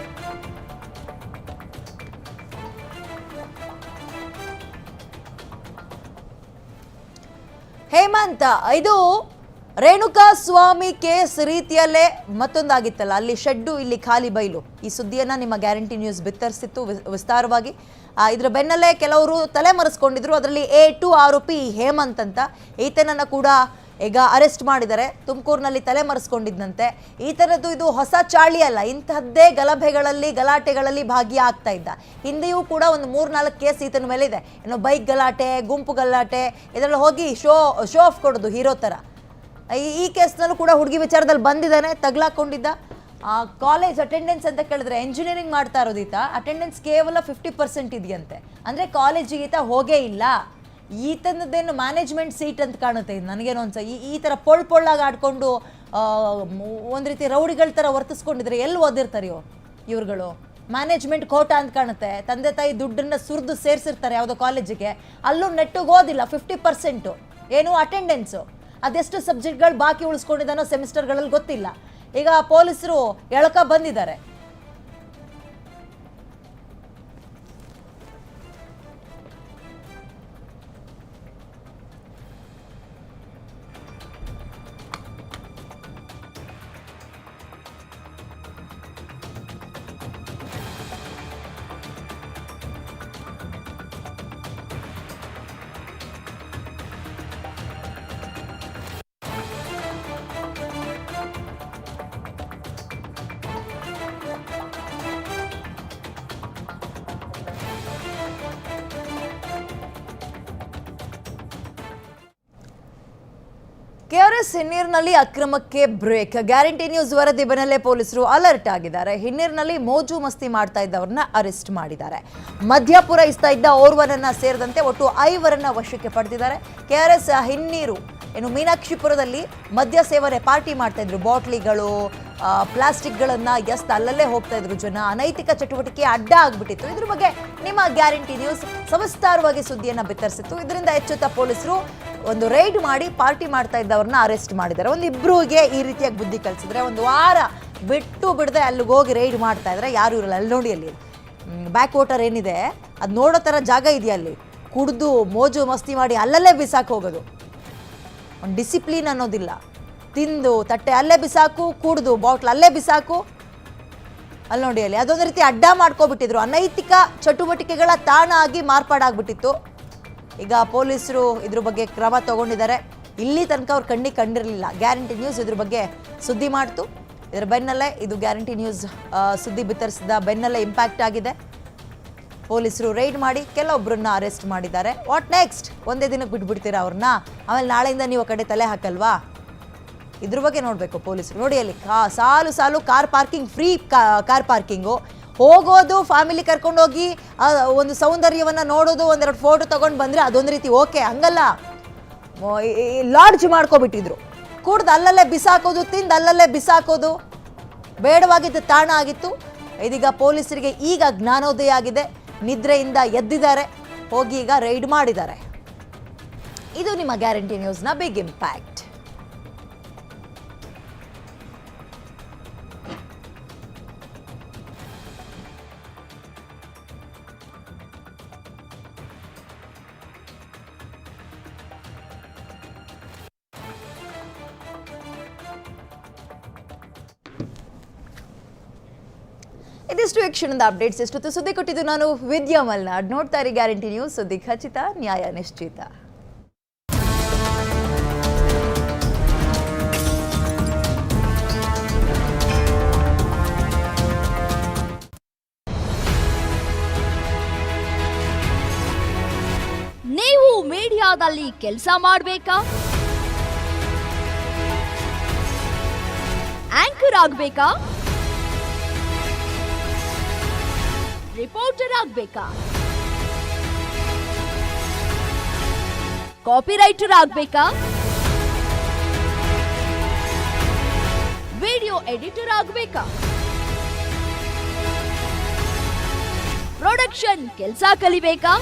ಹೇಮಂತ್, ಇದು ರೇಣುಕಾ ಸ್ವಾಮಿ ಕೇಸ್ ರೀತಿಯಲ್ಲೇ ಮತ್ತೊಂದಾಗಿತ್ತಲ್ಲ. ಅಲ್ಲಿ ಶೆಡ್ಡು, ಇಲ್ಲಿ ಖಾಲಿ ಬೈಲು. ಈ ಸುದ್ದಿಯನ್ನ ನಿಮ್ಮ ಗ್ಯಾರಂಟಿ ನ್ಯೂಸ್ ಬಿತ್ತರಿಸಿತ್ತು ವಿಸ್ತಾರವಾಗಿ. ಇದರ ಬೆನ್ನಲ್ಲೇ ಕೆಲವರು ತಲೆ ಮರೆಸ್ಕೊಂಡಿದ್ರು ಅದರಲ್ಲಿ ಎ ಟು ಆರೋಪಿ ಹೇಮಂತ್ ಅಂತ. ಈತನನ್ನು ಕೂಡ ಈಗ ಅರೆಸ್ಟ್ ಮಾಡಿದ್ದಾರೆ. ತುಮಕೂರಿನಲ್ಲಿ ತಲೆ ಮರೆಸ್ಕೊಂಡಿದ್ದಂತೆ ಈ ಥರದ್ದು ಇದು ಹೊಸ ಚಾಳಿ ಅಲ್ಲ. ಇಂತಹದ್ದೇ ಗಲಭೆಗಳಲ್ಲಿ, ಗಲಾಟೆಗಳಲ್ಲಿ ಭಾಗಿಯಾಗ್ತಾ ಇದ್ದ. ಹಿಂದೆಯೂ ಕೂಡ ಒಂದು ಮೂರ್ನಾಲ್ಕು ಕೇಸ್ ಈತನ ಮೇಲೆ ಇದೆ ಏನೋ ಬೈಕ್ ಗಲಾಟೆ, ಗುಂಪು ಗಲಾಟೆ ಇದರಲ್ಲಿ ಹೋಗಿ ಶೋ ಶೋ ಆಫ್ ಕೊಡೋದು ಹೀರೋ ಥರ. ಈ- ಕೇಸ್ನಲ್ಲೂ ಕೂಡ ಹುಡುಗಿ ವಿಚಾರದಲ್ಲಿ ಬಂದಿದ್ದಾನೆ, ತಗ್ಲಾಕೊಂಡಿದ್ದ. ಕಾಲೇಜ್ ಅಟೆಂಡೆನ್ಸ್ ಅಂತ ಕೇಳಿದ್ರೆ ಎಂಜಿನಿಯರಿಂಗ್ ಮಾಡ್ತಾ ಇರೋದೀತ ಅಟೆಂಡೆನ್ಸ್ ಕೇವಲ ಫಿಫ್ಟಿ ಪರ್ಸೆಂಟ್ ಇದೆಯಂತೆ. ಅಂದರೆ ಕಾಲೇಜಿಗೆ ಈತ ಹೋಗೇ ಇಲ್ಲ. ಈತನದ್ದೇನು ಮ್ಯಾನೇಜ್ಮೆಂಟ್ ಸೀಟ್ ಅಂತ ಕಾಣುತ್ತೆ. ಇದು ನನಗೇನು ಅನ್ಸ, ಈ ಈ ಥರ ಪೊಳ್ ಪೊಳ್ಳಾಗಿ ಆಡ್ಕೊಂಡು ಒಂದು ರೀತಿ ರೌಡಿಗಳ ಥರ ವರ್ತಿಸ್ಕೊಂಡಿದ್ರೆ ಎಲ್ಲಿ ಓದಿರ್ತಾರೆ ಇವು ಇವ್ರುಗಳು? ಮ್ಯಾನೇಜ್ಮೆಂಟ್ ಕೋಟ ಅಂತ ಕಾಣುತ್ತೆ. ತಂದೆ ತಾಯಿ ದುಡ್ಡನ್ನು ಸುರಿದು ಸೇರಿಸಿರ್ತಾರೆ ಯಾವುದೋ ಕಾಲೇಜಿಗೆ ಅಲ್ಲೂ ನೆಟ್ಟಿಗೆ ಓದಿಲ್ಲ ಫಿಫ್ಟಿ ಪರ್ಸೆಂಟು ಏನು ಅಟೆಂಡೆನ್ಸು ಅದೆಷ್ಟು ಸಬ್ಜೆಕ್ಟ್ಗಳು ಬಾಕಿ ಉಳಿಸ್ಕೊಂಡಿದ್ದಾನೋ ಸೆಮಿಸ್ಟರ್ಗಳಲ್ಲಿ ಗೊತ್ತಿಲ್ಲ. ಈಗ ಪೊಲೀಸರು ಎಳಕ ಬಂದಿದ್ದಾರೆ. ಅಕ್ರಮಕ್ಕೆ ಬ್ರೇಕ್. ಗ್ಯಾರಂಟಿ ನ್ಯೂಸ್ ವರದಿ ಬೆನ್ನಲ್ಲೇ ಪೊಲೀಸರು ಅಲರ್ಟ್ ಆಗಿದ್ದಾರೆ. ಹಿನ್ನೀರಿನಲ್ಲಿ ಮೋಜು ಮಸ್ತಿ ಮಾಡ್ತಾ ಇದ್ದವರನ್ನ ಅರೆಸ್ಟ್ ಮಾಡಿದ್ದಾರೆ. ಮದ್ಯ ಪೂರೈಸ್ತಾ ಇದ್ದ ಓರ್ವನನ್ನ ಸೇರಿದಂತೆ ಒಟ್ಟು ಐವರನ್ನ ವಶಕ್ಕೆ ಪಡೆದಿದ್ದಾರೆ. ಕೆಆರ್ಎಸ್ ಹಿನ್ನೀರು ಏನು ಮೀನಾಕ್ಷಿಪುರದಲ್ಲಿ ಮದ್ಯ ಸೇವನೆ ಪಾರ್ಟಿ ಮಾಡ್ತಾ ಇದ್ರು. ಬಾಟ್ಲಿಗಳು ಪ್ಲಾಸ್ಟಿಕ್ಗಳನ್ನು ಎಸ್ತ ಅಲ್ಲಲ್ಲೇ ಹೋಗ್ತಾ ಇದ್ರು ಜನ. ಅನೈತಿಕ ಚಟುವಟಿಕೆ ಅಡ್ಡ ಆಗ್ಬಿಟ್ಟಿತ್ತು. ಇದ್ರ ಬಗ್ಗೆ ನಿಮ್ಮ ಗ್ಯಾರಂಟಿ ನ್ಯೂಸ್ ಸವಿಸ್ತಾರವಾಗಿ ಸುದ್ದಿಯನ್ನ ಬಿತ್ತರಿಸಿತ್ತು. ಇದರಿಂದ ಎಚ್ಚೆತ್ತ ಪೊಲೀಸರು ಒಂದು ರೈಡ್ ಮಾಡಿ ಪಾರ್ಟಿ ಮಾಡ್ತಾ ಇದ್ದವ್ರನ್ನ ಅರೆಸ್ಟ್ ಮಾಡಿದ್ದಾರೆ. ಒಂದು ಇಬ್ಬರಿಗೆ ಈ ರೀತಿಯಾಗಿ ಬುದ್ಧಿ ಕಲಿಸಿದ್ರೆ ಒಂದು ವಾರ ಬಿಟ್ಟು ಬಿಡದೆ ಅಲ್ಲಿಗೆ ಹೋಗಿ ರೈಡ್ ಮಾಡ್ತಾ ಇದ್ರೆ ಯಾರು ಇರಲ್ಲ. ಅಲ್ಲಿ ನೋಡಿ ಅಲ್ಲಿ. ಬ್ಯಾಕ್ ವಾಟರ್ ಏನಿದೆ, ಅದು ನೋಡೋ ಥರ ಜಾಗ ಇದೆಯಾ ಅಲ್ಲಿ? ಕುಡಿದು ಮೋಜು ಮಸ್ತಿ ಮಾಡಿ ಅಲ್ಲಲ್ಲೇ ಬಿಸಾಕ್ ಹೋಗೋದು. ಒಂದು ಡಿಸಿಪ್ಲಿನ್ ಅನ್ನೋದಿಲ್ಲ. ತಿಂದು, ತಟ್ಟೆ ಅಲ್ಲೇ ಬಿಸಾಕು, ಕುಡ್ದು ಬಾಟ್ಲ್ ಅಲ್ಲೇ ಬಿಸಾಕು. ಅಲ್ಲಿ ನೋಡಿ ಅಲ್ಲಿ. ಅದೊಂದು ರೀತಿ ಅಡ್ಡ ಮಾಡ್ಕೊಬಿಟ್ಟಿದ್ರು. ಅನೈತಿಕ ಚಟುವಟಿಕೆಗಳ ತಾಣ ಆಗಿ ಮಾರ್ಪಾಡಾಗ್ಬಿಟ್ಟಿತ್ತು. ಈಗ ಪೊಲೀಸರು ಇದ್ರ ಬಗ್ಗೆ ಕ್ರಮ ತಗೊಂಡಿದ್ದಾರೆ. ಇಲ್ಲಿ ತನಕ ಅವ್ರು ಕಣ್ಣಿಗೆ ಕಂಡಿರಲಿಲ್ಲ. ಗ್ಯಾರಂಟಿ ನ್ಯೂಸ್ ಇದ್ರ ಬಗ್ಗೆ ಸುದ್ದಿ ಮಾಡ್ತು. ಇದರ ಬೆನ್ನಲ್ಲೇ ಇದು ಗ್ಯಾರಂಟಿ ನ್ಯೂಸ್ ಸುದ್ದಿ ಬಿತ್ತರಿಸಿದ ಬೆನ್ನಲ್ಲೇ ಇಂಪ್ಯಾಕ್ಟ್ ಆಗಿದೆ. ಪೊಲೀಸರು ರೈಡ್ ಮಾಡಿ ಕೆಲವೊಬ್ಬರನ್ನ ಅರೆಸ್ಟ್ ಮಾಡಿದ್ದಾರೆ. ವಾಟ್ ನೆಕ್ಸ್ಟ್ ಒಂದೇ ದಿನಕ್ಕೆ ಬಿಟ್ಬಿಡ್ತೀರಾ ಅವ್ರನ್ನ? ಆಮೇಲೆ ನಾಳೆಯಿಂದ ನೀವು ಕಡೆ ತಲೆ ಹಾಕಲ್ವಾ? ಇದ್ರ ಬಗ್ಗೆ ನೋಡಬೇಕು ಪೊಲೀಸರು. ನೋಡಿ ಅಲ್ಲಿ ಸಾಲು ಸಾಲು car parking free car parking. ಹೋಗೋದು ಫ್ಯಾಮಿಲಿ ಕರ್ಕೊಂಡೋಗಿ ಹೋಗಿ ಒಂದು ಸೌಂದರ್ಯವನ್ನು ನೋಡೋದು, ಒಂದೆರಡು ಫೋಟೋ ತಗೊಂಡು ಬಂದರೆ ಅದೊಂದು ರೀತಿ ಓಕೆ ಹಂಗಲ್ಲ. ಲಾಡ್ಜ್ ಮಾಡ್ಕೊಬಿಟ್ಟಿದ್ರು. ಕುಡ್ದು ಅಲ್ಲಲ್ಲೇ ಬಿಸಾಕೋದು, ತಿಂದು ಅಲ್ಲಲ್ಲೇ ಬಿಸಾಕೋದು. ಬೇಡವಾಗಿದ್ದ ತಾಣ ಆಗಿತ್ತು. ಇದೀಗ ಪೊಲೀಸರಿಗೆ ಈಗ ಜ್ಞಾನೋದಯ ಆಗಿದೆ. ನಿದ್ರೆಯಿಂದ ಎದ್ದಿದ್ದಾರೆ. ಹೋಗಿ ಈಗ ರೈಡ್ ಮಾಡಿದ್ದಾರೆ. ಇದು ನಿಮ್ಮ ಗ್ಯಾರಂಟಿ ನ್ಯೂಸ್ನ ಬಿಗ್ ಇಂಪ್ಯಾಕ್ಟ್ ಇದಿಷ್ಟು ಈ ಅಪ್ಡೇಟ್ಸ್ ಎಷ್ಟೊತ್ತು ಸುದ್ದಿ ಕೊಟ್ಟಿದ್ದು ನಾನು ವಿದ್ಯಾ ಮಲ್ನಾಡ್. ನೋಡ್ತಾ ಇರಿ ಗ್ಯಾರಂಟಿ ನ್ಯೂಸ್ ಸುದ್ದಿ ಖಚಿತ, ನ್ಯಾಯ ನಿಶ್ಚಿತ. ನೀವು ಮೀಡಿಯಾದಲ್ಲಿ ಕೆಲಸ ಮಾಡಬೇಕಾ? ಆಂಕರ್ ಆಗ್ಬೇಕಾ? ರಿಪೋರ್ಟರ್ ಆಗ್ಬೇಕಾ ಕಾಪಿ ರೈಟರ್ ಆಗ್ಬೇಕಾ ವಿಡಿಯೋ ಎಡಿಟರ್ ಆಗ್ಬೇಕಾ ಪ್ರೊಡಕ್ಷನ್ ಕೆಲಸ ಕಲಿಬೇಕಾ